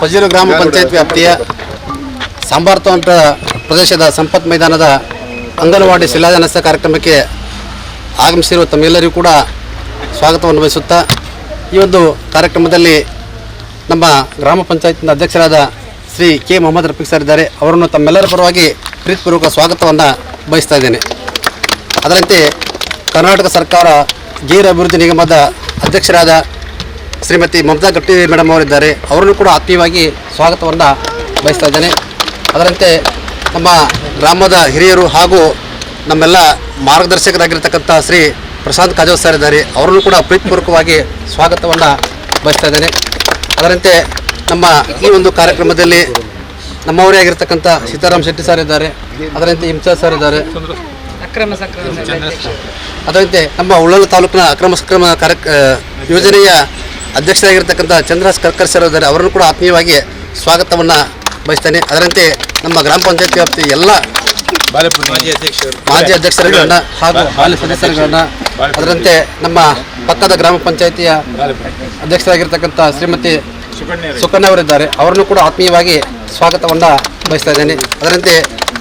ಪಜೀರು ಗ್ರಾಮ ಪಂಚಾಯತ್ ವ್ಯಾಪ್ತಿಯ ಸಾಂಬಾರ್ತೋಂಟ ಪ್ರದೇಶದ ಸಂಪತ್ ಮೈದಾನದ ಅಂಗನವಾಡಿ ಶಿಲಾನ್ಯಾಸ ಕಾರ್ಯಕ್ರಮಕ್ಕೆ ಆಗಮಿಸಿರುವ ತಮ್ಮೆಲ್ಲರಿಗೂ ಕೂಡ ಸ್ವಾಗತವನ್ನು ಬಯಸುತ್ತಾ ಈ ಒಂದು ಕಾರ್ಯಕ್ರಮದಲ್ಲಿ ನಮ್ಮ ಗ್ರಾಮ ಪಂಚಾಯತ್ನ ಅಧ್ಯಕ್ಷರಾದ ಶ್ರೀ ಕೆ ಮೊಹಮ್ಮದ್ ರಫೀಕ್ ಸರ್ ಇದ್ದಾರೆ. ಅವರನ್ನು ತಮ್ಮೆಲ್ಲರ ಪರವಾಗಿ ಪ್ರೀತಿಪೂರ್ವಕ ಸ್ವಾಗತವನ್ನು ಬಯಸ್ತಾ ಇದ್ದೇನೆ. ಅದರಂತೆ ಕರ್ನಾಟಕ ಸರ್ಕಾರ ಗೀರ್ ಅಭಿವೃದ್ಧಿ ನಿಗಮದ ಅಧ್ಯಕ್ಷರಾದ ಶ್ರೀಮತಿ ಮಮತಾ ಗಟ್ಟಿ ಮೇಡಮ್ ಅವರಿದ್ದಾರೆ. ಅವರನ್ನು ಕೂಡ ಆತ್ಮೀಯವಾಗಿ ಸ್ವಾಗತವನ್ನು ಬಯಸ್ತಾ ಇದ್ದೇನೆ. ಅದರಂತೆ ನಮ್ಮ ಗ್ರಾಮದ ಹಿರಿಯರು ಹಾಗೂ ನಮ್ಮೆಲ್ಲ ಮಾರ್ಗದರ್ಶಕರಾಗಿರ್ತಕ್ಕಂಥ ಶ್ರೀ ಪ್ರಶಾಂತ್ ಕಾಜೋ ಸರ್ ಇದ್ದಾರೆ. ಅವರನ್ನು ಕೂಡ ಪ್ರೀತಿಪೂರ್ವಕವಾಗಿ ಸ್ವಾಗತವನ್ನು ಬಯಸ್ತಾ ಇದ್ದೇನೆ. ಅದರಂತೆ ನಮ್ಮ ಈ ಒಂದು ಕಾರ್ಯಕ್ರಮದಲ್ಲಿ ನಮ್ಮವರೇ ಆಗಿರ್ತಕ್ಕಂಥ ಸೀತಾರಾಮ್ ಶೆಟ್ಟಿ ಸರ್ ಇದ್ದಾರೆ. ಅದರಂತೆ ಹಿಂಸಾ ಸರ್ ಇದ್ದಾರೆ. ಅದರಂತೆ ನಮ್ಮ ಉಳ್ಳಾಲ ತಾಲೂಕಿನ ಅಕ್ರಮ ಸಕ್ರಮ ಕಾರ್ಯ ಯೋಜನೆಯ ಅಧ್ಯಕ್ಷರಾಗಿರ್ತಕ್ಕಂಥ ಚಂದ್ರಹಾಸ್ ಕರ್ಕರ್ ಸರ್ ಇದ್ದಾರೆ ಅವರನ್ನು ಕೂಡ ಆತ್ಮೀಯವಾಗಿ ಸ್ವಾಗತವನ್ನು ಬಯಸ್ತೇನೆ. ಅದರಂತೆ ನಮ್ಮ ಗ್ರಾಮ ಪಂಚಾಯತ್ ವ್ಯಾಪ್ತಿ ಎಲ್ಲ ಮಾಜಿ ಅಧ್ಯಕ್ಷರುಗಳನ್ನ ಹಾಗೂ ಹಾಲಿ ಸದಸ್ಯರುಗಳನ್ನ ಅದರಂತೆ ನಮ್ಮ ಪಕ್ಕದ ಗ್ರಾಮ ಪಂಚಾಯತಿಯ ಅಧ್ಯಕ್ಷರಾಗಿರ್ತಕ್ಕಂಥ ಶ್ರೀಮತಿ ಸುಕನ್ಯಾ ಅವರಿದ್ದಾರೆ. ಅವರನ್ನು ಕೂಡ ಆತ್ಮೀಯವಾಗಿ ಸ್ವಾಗತವನ್ನು ಬಯಸ್ತಾ ಇದ್ದೇನೆ. ಅದರಂತೆ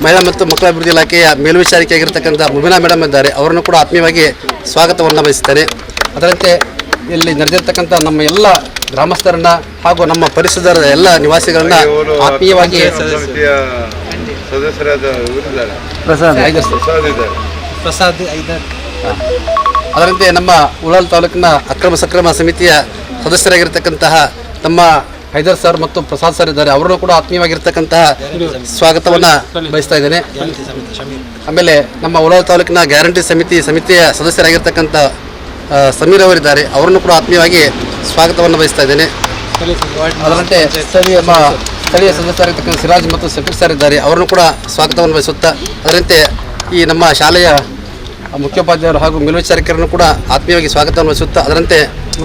ಮಹಿಳಾ ಮತ್ತು ಮಕ್ಕಳ ಅಭಿವೃದ್ಧಿ ಇಲಾಖೆಯ ಮೇಲ್ವಿಚಾರಿಕೆಯಾಗಿರ್ತಕ್ಕಂಥ ಮುಬಿನಾ ಮೇಡಮ್ ಇದ್ದಾರೆ. ಅವರನ್ನು ಕೂಡ ಆತ್ಮೀಯವಾಗಿ ಸ್ವಾಗತವನ್ನು ಬಯಸ್ತೇನೆ. ಅದರಂತೆ ಇಲ್ಲಿ ನಡೆದಿರ್ತಕ್ಕಂಥ ನಮ್ಮ ಎಲ್ಲ ಗ್ರಾಮಸ್ಥರನ್ನ ಹಾಗೂ ನಮ್ಮ ಪರಿಸರದ ಎಲ್ಲ ನಿವಾಸಿಗಳನ್ನ ಆತ್ಮೀಯವಾಗಿ ಸದಸ್ಯರಾದ ಪ್ರಸಾದ್ ಅದರಂತೆ ನಮ್ಮ ಉಳಾಲ್ ತಾಲೂಕಿನ ಅಕ್ರಮ ಸಕ್ರಮ ಸಮಿತಿಯ ಸದಸ್ಯರಾಗಿರ್ತಕ್ಕಂತಹ ನಮ್ಮ ಹೈದರ್ ಸರ್ ಮತ್ತು ಪ್ರಸಾದ್ ಸರ್ ಇದ್ದಾರೆ. ಅವರನ್ನು ಕೂಡ ಆತ್ಮೀಯವಾಗಿರ್ತಕ್ಕಂತಹ ಸ್ವಾಗತವನ್ನು ಬಯಸ್ತಾ ಇದ್ದೇನೆ. ಆಮೇಲೆ ನಮ್ಮ ಉಳಾಲ್ ತಾಲೂಕಿನ ಗ್ಯಾರಂಟಿ ಸಮಿತಿ ಸಮಿತಿಯ ಸದಸ್ಯರಾಗಿರ್ತಕ್ಕಂಥ ಸಮೀರ್ ಅವರಿದ್ದಾರೆ. ಅವರನ್ನು ಕೂಡ ಆತ್ಮೀಯವಾಗಿ ಸ್ವಾಗತವನ್ನು ಬಯಸ್ತಾ ಇದ್ದೇನೆ. ಅದರಂತೆ ಸ್ಥಳೀಯ ಸ್ಥಳೀಯ ಸದಸ್ಯರಾಗಿರ್ತಕ್ಕಂಥ ಸಿರಾಜ್ ಮತ್ತು ಸಫೀರ್ ಸರ್ ಇದ್ದಾರೆ. ಅವರನ್ನು ಕೂಡ ಸ್ವಾಗತವನ್ನು ಬಯಸುತ್ತಾ, ಅದರಂತೆ ಈ ನಮ್ಮ ಶಾಲೆಯ ಮುಖ್ಯೋಪಾಧ್ಯಾಯರು ಹಾಗೂ ಮೇಲ್ವಿಚಾರಕರನ್ನು ಕೂಡ ಆತ್ಮೀಯವಾಗಿ ಸ್ವಾಗತವನ್ನು ಬಯಸುತ್ತಾ, ಅದರಂತೆ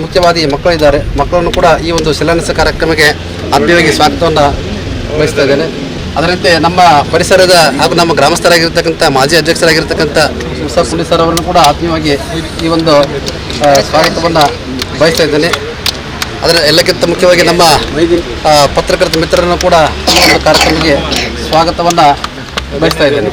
ಮುಖ್ಯವಾದಿ ಮಕ್ಕಳಿದ್ದಾರೆ ಮಕ್ಕಳನ್ನು ಕೂಡ ಈ ಒಂದು ಶಿಲಾನ್ಯಾಸ ಕಾರ್ಯಕ್ರಮಕ್ಕೆ ಆತ್ಮೀಯವಾಗಿ ಸ್ವಾಗತವನ್ನು ಬಯಸ್ತಾ ಇದ್ದೇನೆ. ಅದರಂತೆ ನಮ್ಮ ಪರಿಸರದ ಹಾಗೂ ನಮ್ಮ ಗ್ರಾಮಸ್ಥರಾಗಿರ್ತಕ್ಕಂಥ ಮಾಜಿ ಅಧ್ಯಕ್ಷರಾಗಿರ್ತಕ್ಕಂಥ ಪುಂಡಿ ಸರ್ ಅವರನ್ನು ಕೂಡ ಆತ್ಮೀಯವಾಗಿ ಈ ಒಂದು ಸ್ವಾಗತವನ್ನು ಬಯಸ್ತಾ ಇದ್ದೇನೆ. ಅದರ ಎಲ್ಲಕ್ಕಿಂತ ಮುಖ್ಯವಾಗಿ ನಮ್ಮ ಪತ್ರಕರ್ತ ಮಿತ್ರರನ್ನು ಕೂಡ ಈ ಒಂದು ಕಾರ್ಯಕ್ರಮಕ್ಕೆ ಸ್ವಾಗತವನ್ನು ಬಯಸ್ತಾ ಇದ್ದೇನೆ.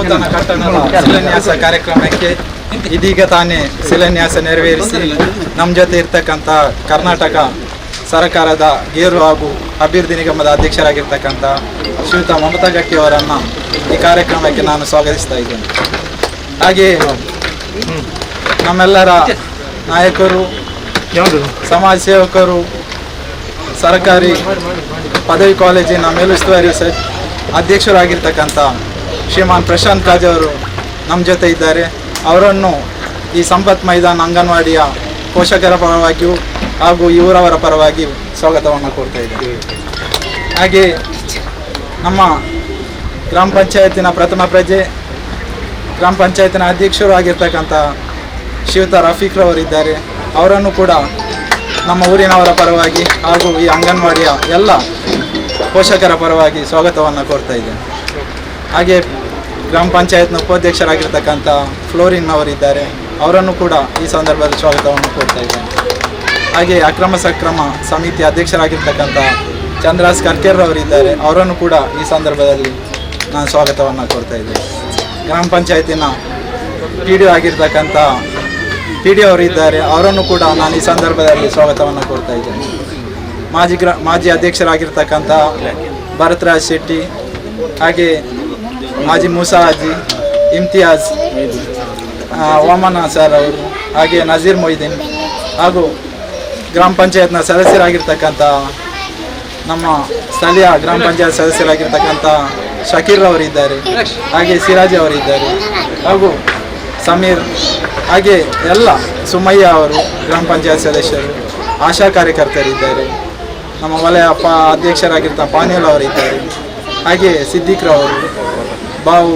ನೂತನ ಕಟ್ಟಡದ ಶಿಲಾನ್ಯಾಸ ಕಾರ್ಯಕ್ರಮಕ್ಕೆ ಇದೀಗ ತಾನೇ ಶಿಲಾನ್ಯಾಸ ನೆರವೇರಿಸಿ ನಮ್ಮ ಜೊತೆ ಇರ್ತಕ್ಕಂಥ ಕರ್ನಾಟಕ ಸರ್ಕಾರದ ಗೇರು ಹಾಗೂ ಅಭಿವೃದ್ಧಿ ನಿಗಮದ ಅಧ್ಯಕ್ಷರಾಗಿರ್ತಕ್ಕಂಥ ಶ್ರೀಯುತ ಮಮತಾ ಗಟ್ಟಿ ಅವರನ್ನು ಈ ಕಾರ್ಯಕ್ರಮಕ್ಕೆ ನಾನು ಸ್ವಾಗತಿಸ್ತಾ ಇದ್ದೇನೆ. ಹಾಗೆಯೇ ನಮ್ಮೆಲ್ಲರ ನಾಯಕರು, ಸಮಾಜ ಸೇವಕರು, ಸರ್ಕಾರಿ ಪದವಿ ಕಾಲೇಜಿನ ಮೇಲುಸ್ತುವಾರಿ ಅಧ್ಯಕ್ಷರಾಗಿರ್ತಕ್ಕಂಥ ಶ್ರೀಮಾನ್ ಪ್ರಶಾಂತ್ ರಾಜ್ ಅವರು ನಮ್ಮ ಜೊತೆ ಇದ್ದಾರೆ. ಅವರನ್ನು ಈ ಸಂಪತ್ ಮೈದಾನ ಅಂಗನವಾಡಿಯ ಪೋಷಕರ ಪರವಾಗಿಯೂ ಹಾಗೂ ಇವರವರ ಪರವಾಗಿ ಸ್ವಾಗತವನ್ನು ಕೊಡ್ತಾ ಇದ್ದೇವೆ ಹಾಗೆ ನಮ್ಮ ಗ್ರಾಮ ಪಂಚಾಯತಿನ ಪ್ರಥಮ ಪ್ರಜೆ, ಗ್ರಾಮ ಪಂಚಾಯತಿನ ಅಧ್ಯಕ್ಷರು ಆಗಿರ್ತಕ್ಕಂಥ ಶಿವತ ರಫೀಕ್ರವರಿದ್ದಾರೆ ಅವರನ್ನು ಕೂಡ ನಮ್ಮ ಊರಿನವರ ಪರವಾಗಿ ಹಾಗೂ ಈ ಅಂಗನವಾಡಿಯ ಎಲ್ಲ ಪೋಷಕರ ಪರವಾಗಿ ಸ್ವಾಗತವನ್ನು ಕೋರ್ತಾ ಇದ್ದೇನೆ. ಹಾಗೆ ಗ್ರಾಮ ಪಂಚಾಯತ್ನ ಉಪಾಧ್ಯಕ್ಷರಾಗಿರ್ತಕ್ಕಂಥ ಫ್ಲೋರಿನ್ ಅವರಿದ್ದಾರೆ ಅವರನ್ನು ಕೂಡ ಈ ಸಂದರ್ಭದಲ್ಲಿ ಸ್ವಾಗತವನ್ನು ಕೊಡ್ತಾ ಇದ್ದೇನೆ. ಹಾಗೆ ಅಕ್ರಮ ಸಕ್ರಮ ಸಮಿತಿ ಅಧ್ಯಕ್ಷರಾಗಿರ್ತಕ್ಕಂಥ ಚಂದ್ರಾಸ್ ಅವರಿದ್ದಾರೆ ಅವರನ್ನು ಕೂಡ ಈ ಸಂದರ್ಭದಲ್ಲಿ ನಾನು ಸ್ವಾಗತವನ್ನು ಕೊಡ್ತಾ ಇದ್ದೇನೆ. ಗ್ರಾಮ ಪಂಚಾಯತಿನ ಪಿ ಡಿ ಆಗಿರ್ತಕ್ಕಂಥ ಪಿ ಡಿ ಅವರಿದ್ದಾರೆ. ಅವರನ್ನು ಕೂಡ ನಾನು ಈ ಸಂದರ್ಭದಲ್ಲಿ ಸ್ವಾಗತವನ್ನು ಕೊಡ್ತಾ ಇದ್ದೇನೆ. ಮಾಜಿ ಗ್ರಾ, ಮಾಜಿ ಅಧ್ಯಕ್ಷರಾಗಿರ್ತಕ್ಕಂಥ ಭರತ್ರಾಜ್ ಶೆಟ್ಟಿ ಹಾಗೆ ಮಾಜಿ ಮೂಸಾ ಅಜ್ಜಿ ಇಮ್ತಿಯಾಜ್ ವಾಮನ ಸರ್ ಅವರು, ಹಾಗೆ ನಜೀರ್ ಮೊಯ್ದೀನ್ ಹಾಗೂ ಗ್ರಾಮ ಪಂಚಾಯತ್ನ ಸದಸ್ಯರಾಗಿರ್ತಕ್ಕಂಥ ನಮ್ಮ ಸ್ಥಳೀಯ ಗ್ರಾಮ ಪಂಚಾಯತ್ ಸದಸ್ಯರಾಗಿರ್ತಕ್ಕಂಥ ಶಕೀರ್ ಅವರಿದ್ದಾರೆ ಹಾಗೆ ಸಿರಾಜ್ ಅವರಿದ್ದಾರೆ ಹಾಗೂ ಸಮೀರ್, ಹಾಗೆ ಎಲ್ಲ ಸುಮಯ್ಯ ಅವರು, ಗ್ರಾಮ ಪಂಚಾಯತ್ ಸದಸ್ಯರು, ಆಶಾ ಕಾರ್ಯಕರ್ತರಿದ್ದಾರೆ ನಮ್ಮ ವಲಯ ಪ ಅಧ್ಯಕ್ಷರಾಗಿರ್ತ ಪಾನೀಲ್ ಅವರಿದ್ದಾರೆ ಹಾಗೆ ಸಿದ್ದಿಕ್ರವರು ಬಾವು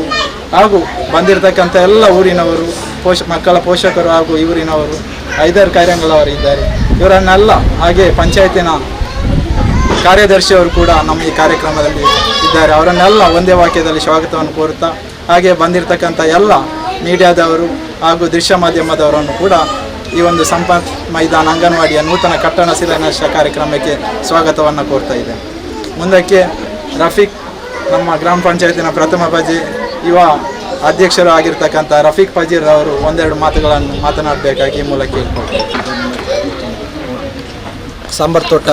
ಹಾಗೂ ಬಂದಿರತಕ್ಕಂಥ ಎಲ್ಲ ಊರಿನವರು, ಪೋಷ, ಮಕ್ಕಳ ಪೋಷಕರು ಹಾಗೂ ಇವರಿನವರು ಐದಾರು ಕಾರ್ಯಗಳವರು ಇದ್ದಾರೆ ಇವರನ್ನೆಲ್ಲ ಹಾಗೆ ಪಂಚಾಯತಿನ ಕಾರ್ಯದರ್ಶಿಯವರು ಕೂಡ ನಮ್ಮ ಈ ಕಾರ್ಯಕ್ರಮದಲ್ಲಿ ಇದ್ದಾರೆ. ಅವರನ್ನೆಲ್ಲ ಒಂದೇ ವಾಕ್ಯದಲ್ಲಿ ಸ್ವಾಗತವನ್ನು ಕೋರುತ್ತಾ, ಹಾಗೆ ಬಂದಿರತಕ್ಕಂಥ ಎಲ್ಲ ಮೀಡಿಯಾದವರು ಹಾಗೂ ದೃಶ್ಯ ಮಾಧ್ಯಮದವರನ್ನು ಕೂಡ ಈ ಒಂದು ಸಂಪತ್ ಮೈದಾನ ಅಂಗನವಾಡಿಯ ನೂತನ ಕಟ್ಟಡ ಶಿಲಾನ್ಯಾಸ ಕಾರ್ಯಕ್ರಮಕ್ಕೆ ಸ್ವಾಗತವನ್ನು ಕೋರ್ತಾ ಇದೆ ಮುಂದಕ್ಕೆ ರಫೀಕ್ ನಮ್ಮ ಗ್ರಾಮ ಪಂಚಾಯತಿನ ಪ್ರಥಮ ಪಜೆ ಯುವ ಅಧ್ಯಕ್ಷರು ಆಗಿರ್ತಕ್ಕಂಥ ರಫೀಕ್ ಪಜೀರ್ ಅವರು ಒಂದೆರಡು ಮಾತುಗಳನ್ನು ಮಾತನಾಡಬೇಕಾಗಿ ಮೂಲಕ ಸಾಂಬಾರ್ ತೋಟ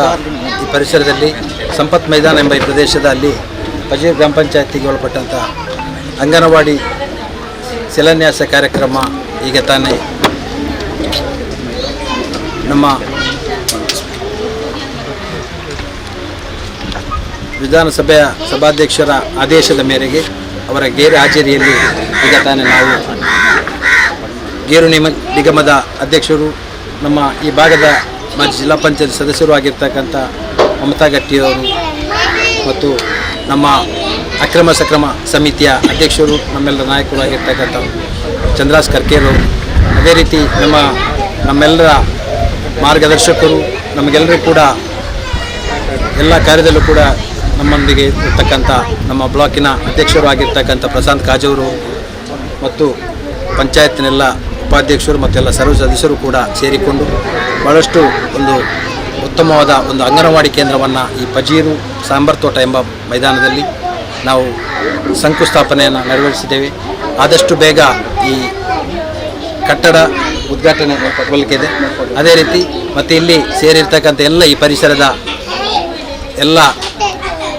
ಈ ಪರಿಸರದಲ್ಲಿ, ಸಂಪತ್ ಮೈದಾನ ಎಂಬ ಈ ಪ್ರದೇಶದಲ್ಲಿ ಪಜೀರ್ ಗ್ರಾಮ ಪಂಚಾಯತಿಗೆ ಒಳಪಟ್ಟಂಥ ಅಂಗನವಾಡಿ ಶಿಲಾನ್ಯಾಸ ಕಾರ್ಯಕ್ರಮ ಈಗ ತಾನೇ ನಮ್ಮ ವಿಧಾನಸಭೆಯ ಸಭಾಧ್ಯಕ್ಷರ ಆದೇಶದ ಮೇರೆಗೆ ಅವರ ಗೇರು ಹಾಜರಿಯಲ್ಲಿ ಈಗ ತಾನೇ ನಾವು ಗೇರು ನಿಮ ನಿಗಮದ ಅಧ್ಯಕ್ಷರು, ನಮ್ಮ ಈ ಭಾಗದ ಮಾಜಿ ಜಿಲ್ಲಾ ಪಂಚಾಯತ್ ಸದಸ್ಯರು ಆಗಿರ್ತಕ್ಕಂಥ ಮಮತಾ ಗಟ್ಟಿಯವರು ಮತ್ತು ನಮ್ಮ ಅಕ್ರಮ ಸಕ್ರಮ ಸಮಿತಿಯ ಅಧ್ಯಕ್ಷರು, ನಮ್ಮೆಲ್ಲರ ನಾಯಕರು ಆಗಿರ್ತಕ್ಕಂಥ ಚಂದ್ರಾಸ್ ಕರ್ಕೇರವರು ಅದೇ ರೀತಿ ನಮ್ಮ ನಮ್ಮೆಲ್ಲರ ಮಾರ್ಗದರ್ಶಕರು, ನಮಗೆಲ್ಲರೂ ಕೂಡ ಎಲ್ಲ ಕಾರ್ಯದಲ್ಲೂ ಕೂಡ ನಮ್ಮೊಂದಿಗೆ ಇರ್ತಕ್ಕಂಥ ನಮ್ಮ ಬ್ಲಾಕಿನ ಅಧ್ಯಕ್ಷರು ಆಗಿರ್ತಕ್ಕಂಥ ಪ್ರಶಾಂತ್ ಕಾಜೂರು ಮತ್ತು ಪಂಚಾಯತ್ನೆಲ್ಲ ಉಪಾಧ್ಯಕ್ಷರು ಮತ್ತು ಎಲ್ಲ ಸರ್ವ ಸದಸ್ಯರು ಕೂಡ ಸೇರಿಕೊಂಡು ಭಾಳಷ್ಟು ಒಂದು ಉತ್ತಮವಾದ ಒಂದು ಅಂಗನವಾಡಿ ಕೇಂದ್ರವನ್ನು ಈ ಪಜೀರು ಸಾಂಬಾರ್ ತೋಟ ಎಂಬ ಮೈದಾನದಲ್ಲಿ ನಾವು ಶಂಕುಸ್ಥಾಪನೆಯನ್ನು ನೆರವೇರಿಸಿದ್ದೇವೆ. ಆದಷ್ಟು ಬೇಗ ಈ ಕಟ್ಟಡ ಉದ್ಘಾಟನೆ ಇದೆ. ಅದೇ ರೀತಿ ಮತ್ತು ಇಲ್ಲಿ ಸೇರಿರ್ತಕ್ಕಂಥ ಎಲ್ಲ ಈ ಪರಿಸರದ ಎಲ್ಲ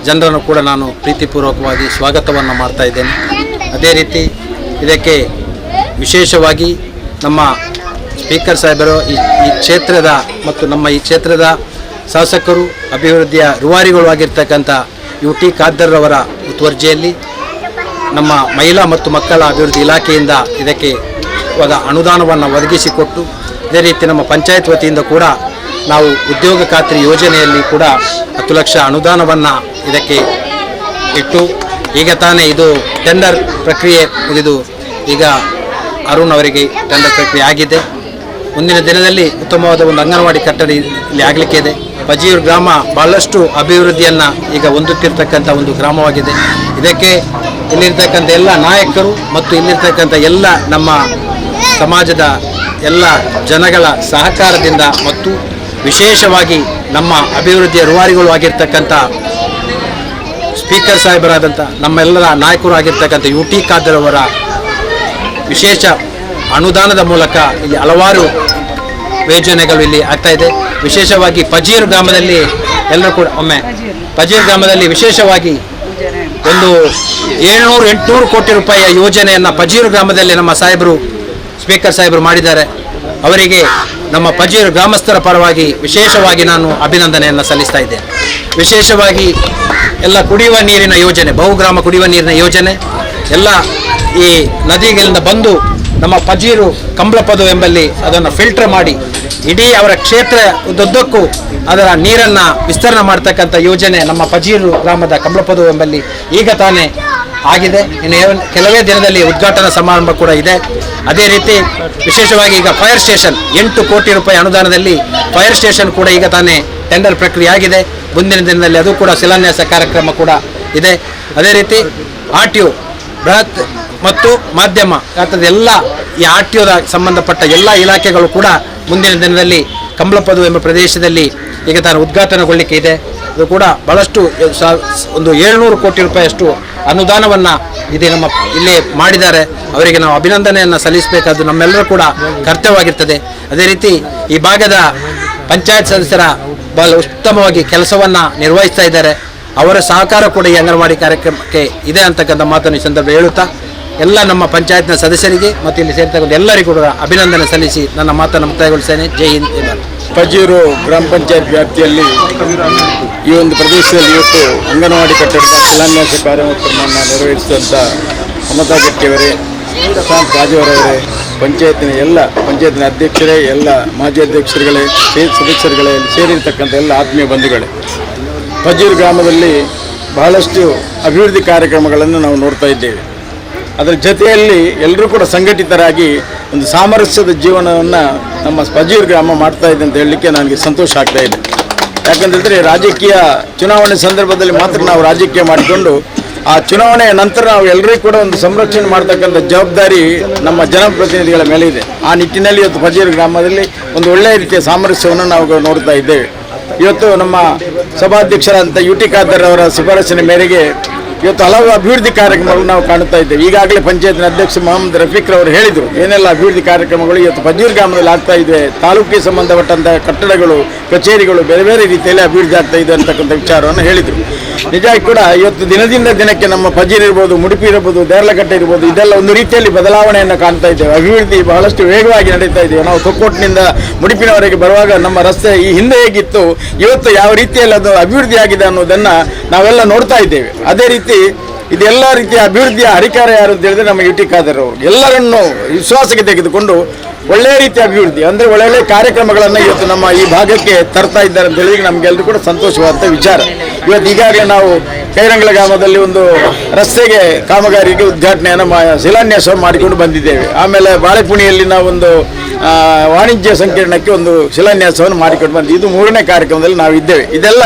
ಜನರನ್ನು ಕೂಡ ನಾನು ಪ್ರೀತಿಪೂರ್ವಕವಾಗಿ ಸ್ವಾಗತವನ್ನು ಮಾಡ್ತಾ ಇದ್ದೇನೆ. ಅದೇ ರೀತಿ ಇದಕ್ಕೆ ವಿಶೇಷವಾಗಿ ನಮ್ಮ ಸ್ಪೀಕರ್ ಸಾಹೇಬರು ಈ ಈ ಕ್ಷೇತ್ರದ ಮತ್ತು ನಮ್ಮ ಈ ಕ್ಷೇತ್ರದ ಶಾಸಕರು, ಅಭಿವೃದ್ಧಿಯ ರೂವಾರಿಗಳು ಆಗಿರ್ತಕ್ಕಂಥ ಯು ಟಿ ಖಾದರ್ರವರ ಮುತುವರ್ಜಿಯಲ್ಲಿ ನಮ್ಮ ಮಹಿಳಾ ಮತ್ತು ಮಕ್ಕಳ ಅಭಿವೃದ್ಧಿ ಇಲಾಖೆಯಿಂದ ಇದಕ್ಕೆ ಅನುದಾನವನ್ನು ಒದಗಿಸಿಕೊಟ್ಟು, ಅದೇ ರೀತಿ ನಮ್ಮ ಪಂಚಾಯತ್ ವತಿಯಿಂದ ಕೂಡ ನಾವು ಉದ್ಯೋಗ ಖಾತ್ರಿ ಯೋಜನೆಯಲ್ಲಿ ಕೂಡ ಹತ್ತು ಲಕ್ಷ ಅನುದಾನವನ್ನು ಇದಕ್ಕೆ ಇಟ್ಟು ಈಗ ತಾನೇ ಇದು ಟೆಂಡರ್ ಪ್ರಕ್ರಿಯೆ ಮುಗಿದು ಈಗ ಅರುಣ್ ಅವರಿಗೆ ಟೆಂಡರ್ ಪ್ರಕ್ರಿಯೆ ಆಗಿದೆ. ಮುಂದಿನ ದಿನದಲ್ಲಿ ಉತ್ತಮವಾದ ಒಂದು ಅಂಗನವಾಡಿ ಕಟ್ಟಡ ಇಲ್ಲಿ ಆಗಲಿಕ್ಕೆ ಇದೆ. ಪಜಿಯೂರು ಗ್ರಾಮ ಬಹಳಷ್ಟು ಅಭಿವೃದ್ಧಿಯನ್ನು ಈಗ ಹೊಂದುತ್ತಿರ್ತಕ್ಕಂಥ ಒಂದು ಗ್ರಾಮವಾಗಿದೆ. ಇದಕ್ಕೆ ಇಲ್ಲಿರ್ತಕ್ಕಂಥ ಎಲ್ಲ ನಾಯಕರು ಮತ್ತು ಇಲ್ಲಿರ್ತಕ್ಕಂಥ ಎಲ್ಲ ನಮ್ಮ ಸಮಾಜದ ಎಲ್ಲ ಜನಗಳ ಸಹಕಾರದಿಂದ ಮತ್ತು ವಿಶೇಷವಾಗಿ ನಮ್ಮ ಅಭಿವೃದ್ಧಿಯ ರೂವಾರಿಗಳು ಆಗಿರ್ತಕ್ಕಂಥ ಸ್ಪೀಕರ್ ಸಾಹೇಬರಾದಂಥ ನಮ್ಮೆಲ್ಲರ ನಾಯಕರು ಆಗಿರ್ತಕ್ಕಂಥ ಯು ಟಿ ಖಾದರ್ ಅವರ ವಿಶೇಷ ಅನುದಾನದ ಮೂಲಕ ಇಲ್ಲಿ ಹಲವಾರು ಯೋಜನೆಗಳು ಇಲ್ಲಿ ಆಗ್ತಾ ಇದೆ. ವಿಶೇಷವಾಗಿ ಪಜೀರ್ ಗ್ರಾಮದಲ್ಲಿ ಎಲ್ಲರೂ ಕೂಡ ಒಮ್ಮೆ ಪಜೀರ್ ಗ್ರಾಮದಲ್ಲಿ ವಿಶೇಷವಾಗಿ ಒಂದು ಏಳ್ನೂರು ಎಂಟುನೂರು ಕೋಟಿ ರೂಪಾಯಿಯ ಯೋಜನೆಯನ್ನು ಪಜೀರು ಗ್ರಾಮದಲ್ಲಿ ನಮ್ಮ ಸಾಹೇಬರು, ಸ್ಪೀಕರ್ ಸಾಹೇಬರು ಮಾಡಿದ್ದಾರೆ. ಅವರಿಗೆ ನಮ್ಮ ಪಜೀರು ಗ್ರಾಮಸ್ಥರ ಪರವಾಗಿ ವಿಶೇಷವಾಗಿ ನಾನು ಅಭಿನಂದನೆಯನ್ನು ಸಲ್ಲಿಸ್ತಾ ಇದ್ದೇನೆ. ವಿಶೇಷವಾಗಿ ಎಲ್ಲ ಕುಡಿಯುವ ನೀರಿನ ಯೋಜನೆ, ಬಹುಗ್ರಾಮ ಕುಡಿಯುವ ನೀರಿನ ಯೋಜನೆ, ಎಲ್ಲ ಈ ನದಿಗಳಿಂದ ಬಂದು ನಮ್ಮ ಪಜೀರು ಕಂಬಳಪದು ಎಂಬಲ್ಲಿ ಅದನ್ನು ಫಿಲ್ಟರ್ ಮಾಡಿ ಇಡೀ ಅವರ ಕ್ಷೇತ್ರ ಉದ್ದಕ್ಕೂ ಅದರ ನೀರನ್ನು ವಿಸ್ತರಣೆ ಮಾಡ್ತಕ್ಕಂಥ ಯೋಜನೆ ನಮ್ಮ ಪಜೀರು ಗ್ರಾಮದ ಕಂಬಳಪದು ಎಂಬಲ್ಲಿ ಈಗ ತಾನೇ ಆಗಿದೆ. ಇನ್ನು ಕೆಲವೇ ದಿನದಲ್ಲಿ ಉದ್ಘಾಟನಾ ಸಮಾರಂಭ ಕೂಡ ಇದೆ. ಅದೇ ರೀತಿ ವಿಶೇಷವಾಗಿ ಈಗ ಫೈರ್ ಸ್ಟೇಷನ್ ಎಂಟು ಕೋಟಿ ರೂಪಾಯಿ ಅನುದಾನದಲ್ಲಿ ಫೈರ್ ಸ್ಟೇಷನ್ ಕೂಡ ಈಗ ತಾನೇ ಟೆಂಡರ್ ಪ್ರಕ್ರಿಯೆ ಆಗಿದೆ. ಮುಂದಿನ ದಿನದಲ್ಲಿ ಅದು ಕೂಡ ಶಿಲಾನ್ಯಾಸ ಕಾರ್ಯಕ್ರಮ ಕೂಡ ಇದೆ. ಅದೇ ರೀತಿ ಆರ್ ಟಿ ಬೃಹತ್ ಮತ್ತು ಮಾಧ್ಯಮ ಯಾಕಂದ್ರೆ ಎಲ್ಲ ಈ ಆರ್ ಟಿ ಸಂಬಂಧಪಟ್ಟ ಎಲ್ಲ ಇಲಾಖೆಗಳು ಕೂಡ ಮುಂದಿನ ದಿನದಲ್ಲಿ ಕಂಬಳಪದು ಎಂಬ ಪ್ರದೇಶದಲ್ಲಿ ಈಗ ತಾನು ಉದ್ಘಾಟನೆಗೊಳ್ಳಿಕ್ಕೆ ಇದೆ. ಅದು ಕೂಡ ಬಹಳಷ್ಟು ಒಂದು ಏಳ್ನೂರು ಕೋಟಿ ರೂಪಾಯಿಯಷ್ಟು ಅನುದಾನವನ್ನು ಇದೆ ನಮ್ಮ ಇಲ್ಲಿ ಮಾಡಿದ್ದಾರೆ. ಅವರಿಗೆ ನಾವು ಅಭಿನಂದನೆಯನ್ನು ಸಲ್ಲಿಸಬೇಕಾದ್ದು ನಮ್ಮೆಲ್ಲರೂ ಕೂಡ ಕರ್ತವ್ಯವಾಗಿರ್ತದೆ. ಅದೇ ರೀತಿ ಈ ಭಾಗದ ಪಂಚಾಯತ್ ಸದಸ್ಯರ ಬಹಳ ಉತ್ತಮವಾಗಿ ಕೆಲಸವನ್ನು ನಿರ್ವಹಿಸ್ತಾ ಇದ್ದಾರೆ. ಅವರ ಸಹಕಾರ ಕೂಡ ಈ ಅಂಗನವಾಡಿ ಕಾರ್ಯಕ್ರಮಕ್ಕೆ ಇದೆ ಅಂತಕ್ಕಂಥ ಮಾತನ್ನು ಈ ಸಂದರ್ಭ ಹೇಳುತ್ತಾ, ಎಲ್ಲ ನಮ್ಮ ಪಂಚಾಯತ್ನ ಸದಸ್ಯರಿಗೆ ಮತ್ತು ಇಲ್ಲಿ ಸೇರ್ತಕ್ಕಂಥ ಎಲ್ಲರಿಗೂ ಕೂಡ ಅಭಿನಂದನೆ ಸಲ್ಲಿಸಿ ನನ್ನ ಮಾತನ್ನು ಮುಕ್ತಾಯಗೊಳಿಸ್ತೇನೆ ಜೈ ಹಿಂದ್. ಪಜೀರು ಗ್ರಾಮ ಪಂಚಾಯತ್ ವ್ಯಾಪ್ತಿಯಲ್ಲಿ ಈ ಒಂದು ಪ್ರದೇಶದಲ್ಲಿ ಇವತ್ತು ಅಂಗನವಾಡಿ ಕಟ್ಟಡದ ಶಿಲಾನ್ಯಾಸ ಕಾರ್ಯಕ್ರಮವನ್ನು ನೆರವೇರಿಸಿದಂಥ ಮಮತಾ ಗಟ್ಟಿಯವರೇ ಪ್ರಶಾಂತ್ ರಾಜವರವರೇ ಪಂಚಾಯತಿನ ಎಲ್ಲ ಪಂಚಾಯತಿನ ಅಧ್ಯಕ್ಷರೇ, ಎಲ್ಲ ಮಾಜಿ ಅಧ್ಯಕ್ಷರುಗಳೇ ಸದಸ್ಯರುಗಳೇ ಸೇರಿರ್ತಕ್ಕಂಥ ಎಲ್ಲ ಆತ್ಮೀಯ ಬಂಧುಗಳೇ. ಪಜೀರು ಗ್ರಾಮದಲ್ಲಿ ಬಹಳಷ್ಟು ಅಭಿವೃದ್ಧಿ ಕಾರ್ಯಕ್ರಮಗಳನ್ನು ನಾವು ನೋಡ್ತಾ ಇದ್ದೇವೆ. ಅದರ ಜೊತೆಯಲ್ಲಿ ಎಲ್ಲರೂ ಕೂಡ ಸಂಘಟಿತರಾಗಿ ಒಂದು ಸಾಮರಸ್ಯದ ಜೀವನವನ್ನು ನಮ್ಮ ಸ್ಪಜೀರ್ ಗ್ರಾಮ ಮಾಡ್ತಾ ಇದೆ ಅಂತ ಹೇಳಲಿಕ್ಕೆ ನನಗೆ ಸಂತೋಷ ಆಗ್ತಾ ಇದೆ. ಯಾಕಂತೇಳಿದ್ರೆ ರಾಜಕೀಯ ಚುನಾವಣೆ ಸಂದರ್ಭದಲ್ಲಿ ಮಾತ್ರ ನಾವು ರಾಜಕೀಯ ಮಾಡಿಕೊಂಡು ಆ ಚುನಾವಣೆಯ ನಂತರ ನಾವು ಎಲ್ಲರಿಗೂ ಕೂಡ ಒಂದು ಸಂರಕ್ಷಣೆ ಮಾಡ್ತಕ್ಕಂಥ ಜವಾಬ್ದಾರಿ ನಮ್ಮ ಜನಪ್ರತಿನಿಧಿಗಳ ಮೇಲೆ ಇದೆ. ಆ ನಿಟ್ಟಿನಲ್ಲಿ ಇವತ್ತು ಪಜೀರ್ ಗ್ರಾಮದಲ್ಲಿ ಒಂದು ಒಳ್ಳೆಯ ರೀತಿಯ ಸಾಮರಸ್ಯವನ್ನು ನಾವು ನೋಡ್ತಾ ಇದ್ದೇವೆ. ಇವತ್ತು ನಮ್ಮ ಸಭಾಧ್ಯಕ್ಷರಾದಂಥ ಯು ಟಿ ಖಾದರ್ ಅವರ ಶಿಫಾರಸಿನ ಮೇರೆಗೆ ಇವತ್ತು ಹಲವು ಅಭಿವೃದ್ಧಿ ಕಾರ್ಯಕ್ರಮಗಳು ನಾವು ಕಾಣುತ್ತಾ ಇದ್ದೇವೆ. ಈಗಾಗಲೇ ಪಂಚಾಯತ್ನ ಅಧ್ಯಕ್ಷ ಮೊಹಮ್ಮದ್ ರಫೀಕ್ ಅವರು ಹೇಳಿದರು, ಏನೆಲ್ಲ ಅಭಿವೃದ್ಧಿ ಕಾರ್ಯಕ್ರಮಗಳು ಇವತ್ತು ಪಜೀರ್ ಗ್ರಾಮದಲ್ಲಿ ಆಗ್ತಾ ಇದೆ, ತಾಲೂಕಿಗೆ ಸಂಬಂಧಪಟ್ಟಂಥ ಕಟ್ಟಡಗಳು, ಕಚೇರಿಗಳು, ಬೇರೆ ಬೇರೆ ರೀತಿಯಲ್ಲಿ ಅಭಿವೃದ್ಧಿ ಆಗ್ತಾ ಇದೆ ಅಂತಕ್ಕಂಥ ವಿಚಾರವನ್ನು ಹೇಳಿದರು. ನಿಜವಾಗಿ ಕೂಡ ಇವತ್ತು ದಿನದಿಂದ ದಿನಕ್ಕೆ ನಮ್ಮ ಪಜೀರ್ ಇರ್ಬೋದು, ಮುಡುಪಿ ಇರ್ಬೋದು ದೇರ್ಲಕಟ್ಟೆ ಇರ್ಬೋದು, ಇದೆಲ್ಲ ಒಂದು ರೀತಿಯಲ್ಲಿ ಬದಲಾವಣೆಯನ್ನು ಕಾಣ್ತಾ ಇದ್ದೇವೆ. ಅಭಿವೃದ್ಧಿ ಬಹಳಷ್ಟು ವೇಗವಾಗಿ ನಡೀತಾ ಇದೆ ನಾವು ತೊಕ್ಕೋಟ್ನಿಂದ ಮುಡುಪಿನವರೆಗೆ ಬರುವಾಗ ನಮ್ಮ ರಸ್ತೆ ಈ ಹಿಂದೆ ಹೇಗಿತ್ತು, ಇವತ್ತು ಯಾವ ರೀತಿಯಲ್ಲಿ ಅದು ಅಭಿವೃದ್ಧಿ ಆಗಿದೆ ಅನ್ನೋದನ್ನು ನಾವೆಲ್ಲ ನೋಡ್ತಾ ಇದ್ದೇವೆ. ಅದೇ ರೀತಿ ಇದೆಲ್ಲ ರೀತಿಯ ಅಭಿವೃದ್ಧಿಯ ಹರಿಕಾರ ಯಾರು ಅಂತ ಹೇಳಿದ್ರೆ ನಮ್ಮ ಯು ಎಲ್ಲರನ್ನು ವಿಶ್ವಾಸಕ್ಕೆ ತೆಗೆದುಕೊಂಡು ಒಳ್ಳೆಯ ರೀತಿಯ ಅಭಿವೃದ್ಧಿ, ಅಂದರೆ ಒಳ್ಳೊಳ್ಳೆ ಕಾರ್ಯಕ್ರಮಗಳನ್ನು ಇವತ್ತು ನಮ್ಮ ಈ ಭಾಗಕ್ಕೆ ತರ್ತಾ ಇದ್ದಾರೆ ಅಂತ ಹೇಳಿದ್ರೆ ನಮಗೆಲ್ಲರೂ ಕೂಡ ಸಂತೋಷವಾದಂಥ ವಿಚಾರ. ಇವತ್ತು ಈಗಾಗಲೇ ನಾವು ಕೈರಂಗಳ ಗ್ರಾಮದಲ್ಲಿ ಒಂದು ರಸ್ತೆಗೆ ಕಾಮಗಾರಿಗೆ ಉದ್ಘಾಟನೆಯನ್ನು ಮಾ ಶಿಲಾನ್ಯಾಸ ಮಾಡಿಕೊಂಡು ಬಂದಿದ್ದೇವೆ. ಆಮೇಲೆ ಬಾಳೆಪುಣಿಯಲ್ಲಿ ನಾವೊಂದು ವಾಣಿಜ್ಯ ಸಂಕೀರ್ಣಕ್ಕೆ ಒಂದು ಶಿಲಾನ್ಯಾಸವನ್ನು ಮಾಡಿಕೊಂಡು ಬಂದಿದ್ದೆ ಇದು ಮೂರನೇ ಕಾರ್ಯಕ್ರಮದಲ್ಲಿ ನಾವು ಇದ್ದೇವೆ ಇದೆಲ್ಲ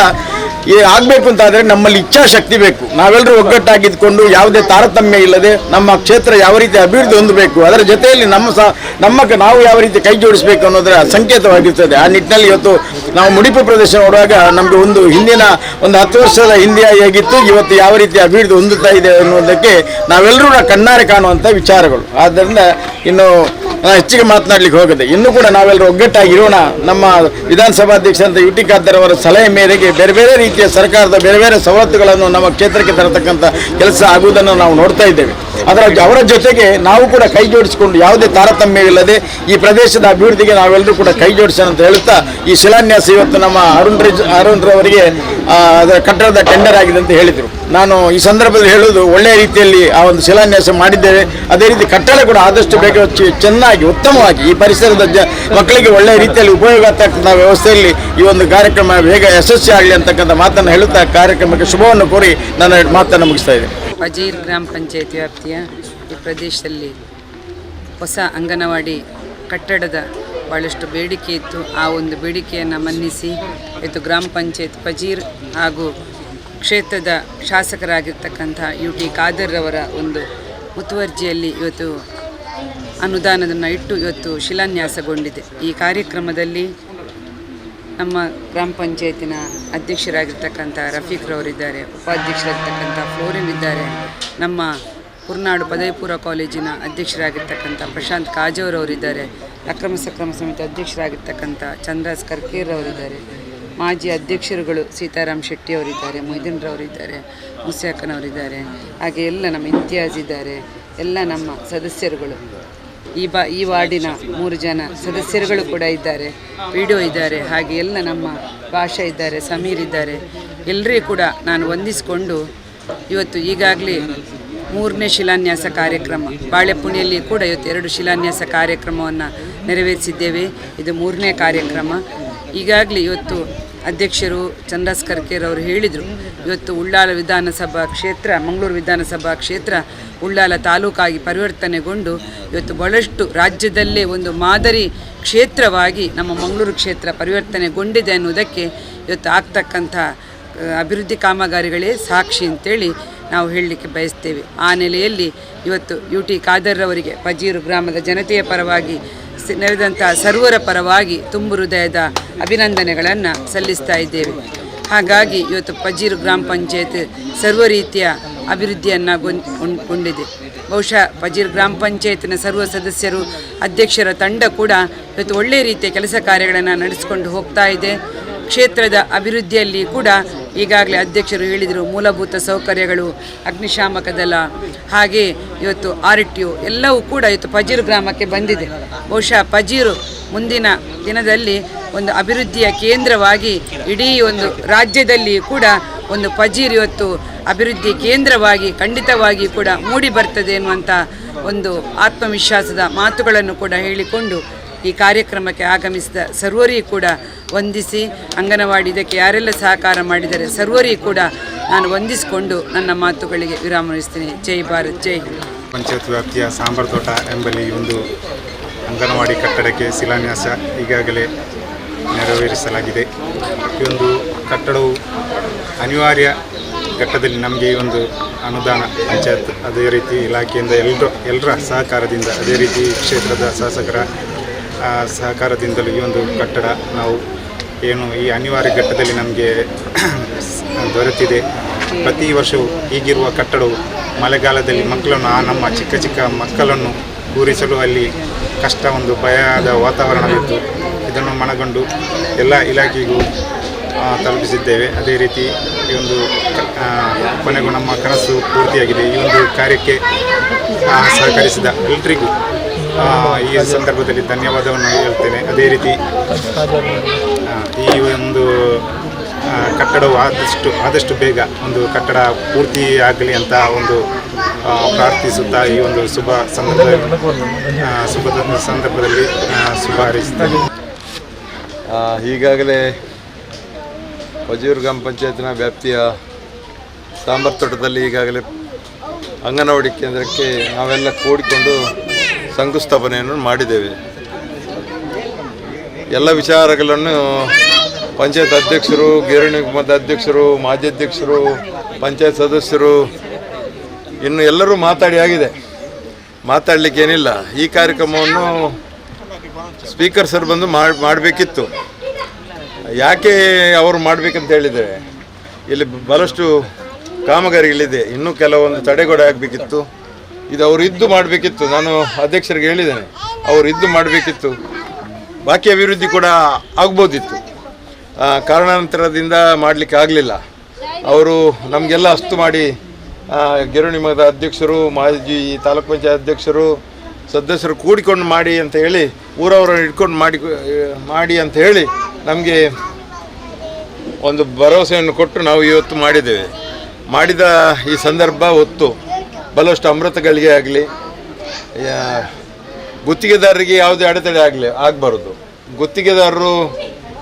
ಈ ಆಗಬೇಕು ಅಂತಾದರೆ ನಮ್ಮಲ್ಲಿ ಇಚ್ಛಾಶಕ್ತಿ ಬೇಕು. ನಾವೆಲ್ಲರೂ ಒಗ್ಗಟ್ಟಾಗಿದ್ಕೊಂಡು ಯಾವುದೇ ತಾರತಮ್ಯ ಇಲ್ಲದೆ ನಮ್ಮ ಕ್ಷೇತ್ರ ಯಾವ ರೀತಿ ಅಭಿವೃದ್ಧಿ ಹೊಂದಬೇಕು, ಅದರ ಜೊತೆಯಲ್ಲಿ ನಮ್ಮ ಸಹ ನಮ್ಮ ನಾವು ಯಾವ ರೀತಿ ಕೈ ಜೋಡಿಸಬೇಕು ಅನ್ನೋದರ ಸಂಕೇತವಾಗಿರ್ತದೆ. ಆ ನಿಟ್ಟಿನಲ್ಲಿ ಇವತ್ತು ನಾವು ಮುಡಿಪು ಪ್ರದೇಶ ನೋಡುವಾಗ ನಮಗೆ ಒಂದು ಹಿಂದಿನ ಒಂದು ಹತ್ತು ವರ್ಷದ ಹಿಂದೆ ಹೇಗಿತ್ತು, ಇವತ್ತು ಯಾವ ರೀತಿ ಅಭಿವೃದ್ಧಿ ಹೊಂದುತ್ತಾ ಇದೆ ಅನ್ನೋದಕ್ಕೆ ನಾವೆಲ್ಲರೂ ಕಣ್ಣಾರೆ ಕಾಣುವಂಥ ವಿಚಾರಗಳು. ಆದ್ದರಿಂದ ಇನ್ನು ನಾನು ಹೆಚ್ಚಿಗೆ ಮಾತನಾಡಲಿಕ್ಕೆ ಹೋಗದೆ ಇನ್ನೂ ಕೂಡ ನಾವೆಲ್ಲರೂ ಒಗ್ಗಟ್ಟಾಗಿರೋಣ ನಮ್ಮ ವಿಧಾನಸಭಾಧ್ಯಕ್ಷರಂತ ಯು ಟಿ ಖಾದರ್ ಸಲಹೆ ಮೇರೆಗೆ ಬೇರೆ ಬೇರೆ ರೀತಿಯ ಸರ್ಕಾರದ ಬೇರೆ ಬೇರೆ ಸವಲತ್ತುಗಳನ್ನು ನಮ್ಮ ಕ್ಷೇತ್ರಕ್ಕೆ ತರತಕ್ಕಂಥ ಕೆಲಸ ಆಗುವುದನ್ನು ನಾವು ನೋಡ್ತಾ ಇದ್ದೇವೆ. ಅದರ ಅವರ ಜೊತೆಗೆ ನಾವು ಕೂಡ ಕೈ ಜೋಡಿಸಿಕೊಂಡು ಯಾವುದೇ ತಾರತಮ್ಯವಿಲ್ಲದೆ ಈ ಪ್ರದೇಶದ ಅಭಿವೃದ್ಧಿಗೆ ನಾವೆಲ್ಲರೂ ಕೂಡ ಕೈ ಜೋಡಿಸೋಣ ಅಂತ ಹೇಳುತ್ತಾ ಈ ಶಿಲಾನ್ಯಾಸ ಇವತ್ತು ನಮ್ಮ ಅರುಣ್ ರಿಜ್ ಅರುಣ್ ರವರಿಗೆ ಅದರ ಕಟ್ಟಡದ ಟೆಂಡರ್ ಆಗಿದೆ ಅಂತ ಹೇಳಿದರು. ನಾನು ಈ ಸಂದರ್ಭದಲ್ಲಿ ಹೇಳುವುದು ಒಳ್ಳೆಯ ರೀತಿಯಲ್ಲಿ ಆ ಒಂದು ಶಿಲಾನ್ಯಾಸ ಮಾಡಿದ್ದೇವೆ. ಅದೇ ರೀತಿ ಕಟ್ಟಡ ಕೂಡ ಆದಷ್ಟು ಬೇಗ ಚೆನ್ನಾಗಿ, ಉತ್ತಮವಾಗಿ ಈ ಪರಿಸರದ ಜ, ಮಕ್ಕಳಿಗೆ ಒಳ್ಳೆಯ ರೀತಿಯಲ್ಲಿ ಉಪಯೋಗ ಆಗ್ತಕ್ಕಂಥ ವ್ಯವಸ್ಥೆಯಲ್ಲಿ ಈ ಒಂದು ಕಾರ್ಯಕ್ರಮ ಬೇಗ ಯಶಸ್ವಿ ಆಗಲಿ ಅಂತಕ್ಕಂಥ ಮಾತನ್ನು ಹೇಳುತ್ತಾ ಕಾರ್ಯಕ್ರಮಕ್ಕೆ ಶುಭವನ್ನು ಕೋರಿ ನನ್ನ ಮಾತನ್ನು ಮುಗಿಸ್ತಾ ಇದ್ದೇನೆ. ಪಜೀರ್ ಗ್ರಾಮ ಪಂಚಾಯತ್ ವ್ಯಾಪ್ತಿಯ ಈ ಪ್ರದೇಶದಲ್ಲಿ ಹೊಸ ಅಂಗನವಾಡಿ ಕಟ್ಟಡದ ಭಾಳಷ್ಟು ಬೇಡಿಕೆ ಇತ್ತು. ಆ ಒಂದು ಬೇಡಿಕೆಯನ್ನು ಮನ್ನಿಸಿ ಇವತ್ತು ಗ್ರಾಮ ಪಂಚಾಯತ್ ಪಜೀರ್ ಹಾಗೂ ಕ್ಷೇತ್ರದ ಶಾಸಕರಾಗಿರ್ತಕ್ಕಂಥ ಯು ಟಿ ಖಾದರ್ ಅವರ ಒಂದು ಮುತುವರ್ಜಿಯಲ್ಲಿ ಇವತ್ತು ಅನುದಾನವನ್ನು ಇಟ್ಟು ಇವತ್ತು ಶಿಲಾನ್ಯಾಸಗೊಂಡಿದೆ. ಈ ಕಾರ್ಯಕ್ರಮದಲ್ಲಿ ನಮ್ಮ ಗ್ರಾಮ ಪಂಚಾಯತಿನ ಅಧ್ಯಕ್ಷರಾಗಿರ್ತಕ್ಕಂಥ ರಫೀಕ್ರವರಿದ್ದಾರೆ ಉಪಾಧ್ಯಕ್ಷರಾಗಿರ್ತಕ್ಕಂಥ ಫ್ಲೋರಿನ್ ಇದ್ದಾರೆ, ನಮ್ಮ ಕುರ್ನಾಡು ಪದವಿ ಪೂರ್ವ ಕಾಲೇಜಿನ ಅಧ್ಯಕ್ಷರಾಗಿರ್ತಕ್ಕಂಥ ಪ್ರಶಾಂತ್ ಕಾಜೋರವರಿದ್ದಾರೆ ಅಕ್ರಮ ಸಕ್ರಮ ಸಮಿತಿ ಅಧ್ಯಕ್ಷರಾಗಿರ್ತಕ್ಕಂಥ ಚಂದ್ರಾಸ್ ಕರ್ಕೇರವರಿದ್ದಾರೆ ಮಾಜಿ ಅಧ್ಯಕ್ಷರುಗಳು ಸೀತಾರಾಮ್ ಶೆಟ್ಟಿ ಅವರಿದ್ದಾರೆ ಮೊಯ್ದೀನ್ರವರಿದ್ದಾರೆ ಮುಸ್ಯಾಕನವರಿದ್ದಾರೆ ಹಾಗೆ ಎಲ್ಲ ನಮ್ಮ ಇಮ್ತಿಯಾಜ್ ಇದ್ದಾರೆ, ಎಲ್ಲ ನಮ್ಮ ಸದಸ್ಯರುಗಳು. ಈ ಬಾ, ಈ ವಾರ್ಡಿನ ಮೂರು ಜನ ಸದಸ್ಯರುಗಳು ಕೂಡ ಇದ್ದಾರೆ ಪಿ ಇದ್ದಾರೆ, ಹಾಗೆ ಎಲ್ಲ ನಮ್ಮ ಭಾಷಾ ಇದ್ದಾರೆ, ಸಮೀರ್ ಇದ್ದಾರೆ. ಎಲ್ಲರೂ ಕೂಡ ನಾನು ವಂದಿಸಿಕೊಂಡು ಇವತ್ತು ಈಗಾಗಲೇ ಮೂರನೇ ಶಿಲಾನ್ಯಾಸ ಕಾರ್ಯಕ್ರಮ, ಬಾಳೆಪುಣಿಯಲ್ಲಿ ಕೂಡ ಇವತ್ತು ಎರಡು ಶಿಲಾನ್ಯಾಸ ಕಾರ್ಯಕ್ರಮವನ್ನು ನೆರವೇರಿಸಿದ್ದೇವೆ. ಇದು ಮೂರನೇ ಕಾರ್ಯಕ್ರಮ. ಈಗಾಗಲೇ ಇವತ್ತು ಅಧ್ಯಕ್ಷರು ಚಂದ್ರಾಸ್ ಕರ್ಕೇರ್ ಅವರು ಹೇಳಿದರು, ಇವತ್ತು ಉಳ್ಳಾಲ ವಿಧಾನಸಭಾ ಕ್ಷೇತ್ರ, ಮಂಗಳೂರು ವಿಧಾನಸಭಾ ಕ್ಷೇತ್ರ ಉಳ್ಳಾಲ ತಾಲೂಕಾಗಿ ಪರಿವರ್ತನೆಗೊಂಡು ಇವತ್ತು ಬಹಳಷ್ಟು ರಾಜ್ಯದಲ್ಲೇ ಒಂದು ಮಾದರಿ ಕ್ಷೇತ್ರವಾಗಿ ನಮ್ಮ ಮಂಗಳೂರು ಕ್ಷೇತ್ರ ಪರಿವರ್ತನೆಗೊಂಡಿದೆ ಅನ್ನೋದಕ್ಕೆ ಇವತ್ತು ಆಗ್ತಕ್ಕಂಥ ಅಭಿವೃದ್ಧಿ ಕಾಮಗಾರಿಗಳೇ ಸಾಕ್ಷಿ ಅಂತೇಳಿ ನಾವು ಹೇಳಲಿಕ್ಕೆ ಬಯಸ್ತೇವೆ. ಆ ನೆಲೆಯಲ್ಲಿ ಇವತ್ತು ಯು ಟಿ ಖಾದರ್ ಅವರಿಗೆ ಪಜೀರು ಗ್ರಾಮದ ಜನತೆಯ ಪರವಾಗಿ ನೆರೆದಂಥ ಸರ್ವರ ಪರವಾಗಿ ತುಂಬು ಹೃದಯದ ಅಭಿನಂದನೆಗಳನ್ನು ಸಲ್ಲಿಸ್ತಾ ಇದ್ದೇವೆ. ಹಾಗಾಗಿ ಇವತ್ತು ಪಜೀರು ಗ್ರಾಮ ಪಂಚಾಯತ್ ಸರ್ವ ರೀತಿಯ ಅಭಿವೃದ್ಧಿಯನ್ನು ಗೊಂಡಿದೆ. ಬಹುಶಃ ಪಜೀರು ಗ್ರಾಮ ಪಂಚಾಯತ್ನ ಸರ್ವ ಸದಸ್ಯರು, ಅಧ್ಯಕ್ಷರ ತಂಡ ಕೂಡ ಇವತ್ತು ಒಳ್ಳೆಯ ರೀತಿಯ ಕೆಲಸ ಕಾರ್ಯಗಳನ್ನು ನಡೆಸಿಕೊಂಡು ಹೋಗ್ತಾ ಇದೆ. ಕ್ಷೇತ್ರದ ಅಭಿವೃದ್ಧಿಯಲ್ಲಿ ಕೂಡ ಈಗಾಗಲೇ ಅಧ್ಯಕ್ಷರು ಹೇಳಿದರು ಮೂಲಭೂತ ಸೌಕರ್ಯಗಳು ಅಗ್ನಿಶಾಮಕ ದಳ ಹಾಗೆ ಇವತ್ತು ಆರ್ ಟಿ ಯು ಎಲ್ಲವೂ ಕೂಡ ಇವತ್ತು ಪಜೀರು ಗ್ರಾಮಕ್ಕೆ ಬಂದಿದೆ. ಬಹುಶಃ ಪಜೀರು ಮುಂದಿನ ದಿನದಲ್ಲಿ ಒಂದು ಅಭಿವೃದ್ಧಿಯ ಕೇಂದ್ರವಾಗಿ ಇಡೀ ಒಂದು ರಾಜ್ಯದಲ್ಲಿ ಕೂಡ ಒಂದು ಪಜೀರ್ ಇವತ್ತು ಅಭಿವೃದ್ಧಿ ಕೇಂದ್ರವಾಗಿ ಖಂಡಿತವಾಗಿ ಕೂಡ ಮೂಡಿ ಬರ್ತದೆ ಎನ್ನುವಂಥ ಒಂದು ಆತ್ಮವಿಶ್ವಾಸದ ಮಾತುಗಳನ್ನು ಕೂಡ ಹೇಳಿಕೊಂಡು ಈ ಕಾರ್ಯಕ್ರಮಕ್ಕೆ ಆಗಮಿಸಿದ ಸರ್ವರಿಗೂ ಕೂಡ ವಂದಿಸಿ ಅಂಗನವಾಡಿ ಇದಕ್ಕೆ ಯಾರೆಲ್ಲ ಸಹಕಾರ ಮಾಡಿದರೆ ಸರ್ವರಿಗೂ ಕೂಡ ನಾನು ವಂದಿಸಿಕೊಂಡು ನನ್ನ ಮಾತುಗಳಿಗೆ ವಿರಾಮನಿಸ್ತೀನಿ ಜೈ ಭಾರತ್, ಜೈ ಪಂಚಾಯತ್ ವ್ಯಾಪ್ತಿಯ ಸಾಂಬಾರ್ ತೋಟ ಎಂಬಲ್ಲಿ ಒಂದು ಅಂಗನವಾಡಿ ಕಟ್ಟಡಕ್ಕೆ ಶಿಲಾನ್ಯಾಸ ಈಗಾಗಲೇ ನೆರವೇರಿಸಲಾಗಿದೆ. ಈ ಒಂದು ಕಟ್ಟಡವು ಅನಿವಾರ್ಯ ಘಟ್ಟದಲ್ಲಿ ನಮಗೆ ಈ ಒಂದು ಅನುದಾನ ಪಂಚಾಯತ್ ಅದೇ ರೀತಿ ಇಲಾಖೆಯಿಂದ ಎಲ್ಲರ ಎಲ್ಲರ ಸಹಕಾರದಿಂದ ಅದೇ ರೀತಿ ಕ್ಷೇತ್ರದ ಶಾಸಕರ ಸಹಕಾರದಿಂದಲೂ ಈ ಒಂದು ಕಟ್ಟಡ ನಾವು ಏನು ಈ ಅನಿವಾರ್ಯ ಘಟ್ಟದಲ್ಲಿ ನಮಗೆ ದೊರೆತಿದೆ. ಪ್ರತಿ ವರ್ಷವೂ ಈಗಿರುವ ಕಟ್ಟಡವು ಮಳೆಗಾಲದಲ್ಲಿ ಮಕ್ಕಳನ್ನು, ಆ ನಮ್ಮ ಚಿಕ್ಕ ಚಿಕ್ಕ ಮಕ್ಕಳನ್ನು ಕೂರಿಸಲು ಅಲ್ಲಿ ಕಷ್ಟ, ಒಂದು ಭಯದ ವಾತಾವರಣವಿತ್ತು. ಇದನ್ನು ಮನಗೊಂಡು ಎಲ್ಲ ಇಲಾಖೆಗೂ ತಲುಪಿಸಿದ್ದೇವೆ. ಅದೇ ರೀತಿ ಈ ಒಂದು ಕೊನೆಗೂ ನಮ್ಮ ಕನಸು ಪೂರ್ತಿಯಾಗಿದೆ. ಈ ಒಂದು ಕಾರ್ಯಕ್ಕೆ ಸಹಕರಿಸಿದ ಎಲ್ರಿಗೂ ಈ ಸಂದರ್ಭದಲ್ಲಿ ಧನ್ಯವಾದವನ್ನು ಹೇಳ್ತೇನೆ. ಅದೇ ರೀತಿ ಈ ಒಂದು ಕಟ್ಟಡವು ಆದಷ್ಟು ಆದಷ್ಟು ಬೇಗ ಒಂದು ಕಟ್ಟಡ ಪೂರ್ತಿ ಆಗಲಿ ಅಂತ ಒಂದು ಪ್ರಾರ್ಥಿಸುತ್ತಾ ಈ ಒಂದು ಶುಭ ಸಂದರ್ಭದಲ್ಲಿ ಶುಭ ಸಂದರ್ಭದಲ್ಲಿ ಶುಭ ಹಾರೈಸುತ್ತೇನೆ. ಈಗಾಗಲೇ ಪಜೂರು ಗ್ರಾಮ ಪಂಚಾಯತ್ನ ವ್ಯಾಪ್ತಿಯ ಸಾಂಬಾರ್ ತೋಟದಲ್ಲಿ ಈಗಾಗಲೇ ಅಂಗನವಾಡಿ ಕೇಂದ್ರಕ್ಕೆ ನಾವೆಲ್ಲ ಕೂಡಿಕೊಂಡು ಶಂಕುಸ್ಥಾಪನೆಯನ್ನು ಮಾಡಿದ್ದೇವೆ. ಎಲ್ಲ ವಿಚಾರಗಳನ್ನು ಪಂಚಾಯತ್ ಅಧ್ಯಕ್ಷರು, ಗಿರಣಿ ನಿಗಮದ ಅಧ್ಯಕ್ಷರು, ಮಾಜಿ ಅಧ್ಯಕ್ಷರು, ಪಂಚಾಯತ್ ಸದಸ್ಯರು, ಇನ್ನು ಎಲ್ಲರೂ ಮಾತಾಡಿ ಆಗಿದೆ. ಮಾತಾಡಲಿಕ್ಕೆ ಏನಿಲ್ಲ. ಈ ಕಾರ್ಯಕ್ರಮವನ್ನು ಸ್ಪೀಕರ್ ಸರ್ ಬಂದು ಮಾಡಿ, ಮಾಡಬೇಕಿತ್ತು. ಯಾಕೆ ಅವರು ಮಾಡಬೇಕಂತ ಹೇಳಿದರೆ, ಇಲ್ಲಿ ಬಹಳಷ್ಟು ಕಾಮಗಾರಿಗಳಿದೆ. ಇನ್ನೂ ಕೆಲವೊಂದು ತಡೆಗೋಡೆ ಆಗಬೇಕಿತ್ತು. ಇದು ಅವರು ಇದ್ದು ಮಾಡಬೇಕಿತ್ತು. ನಾನು ಅಧ್ಯಕ್ಷರಿಗೆ ಹೇಳಿದ್ದೇನೆ. ಅವರು ಇದ್ದು ಮಾಡಬೇಕಿತ್ತು. ಬಾಕಿ ಅಭಿವೃದ್ಧಿ ಕೂಡ ಆಗ್ಬೋದಿತ್ತು. ಕಾರಣಾಂತರದಿಂದ ಮಾಡಲಿಕ್ಕೆ ಆಗಲಿಲ್ಲ. ಅವರು ನಮಗೆಲ್ಲ ಅಸ್ತು ಮಾಡಿ ಗಿರುಣಿಮದ ಅಧ್ಯಕ್ಷರು, ಮಾಜಿ ತಾಲೂಕ್ ಪಂಚಾಯತ್ ಅಧ್ಯಕ್ಷರು, ಸದಸ್ಯರು ಕೂಡಿಕೊಂಡು ಮಾಡಿ ಅಂತ ಹೇಳಿ, ಊರವರನ್ನು ಇಟ್ಕೊಂಡು ಮಾಡಿ ಮಾಡಿ ಅಂತ ಹೇಳಿ ನಮಗೆ ಒಂದು ಭರವಸೆಯನ್ನು ಕೊಟ್ಟು ನಾವು ಇವತ್ತು ಮಾಡಿದ್ದೇವೆ. ಮಾಡಿದ ಈ ಸಂದರ್ಭ ಹೊತ್ತು ಬಹಳಷ್ಟು ಅಮೃತಗಳಿಗೆ ಆಗಲಿ ಗುತ್ತಿಗೆದಾರರಿಗೆ ಯಾವುದೇ ಅಡೆತಡೆ ಆಗಲಿ, ಆಗಬಾರ್ದು. ಗುತ್ತಿಗೆದಾರರು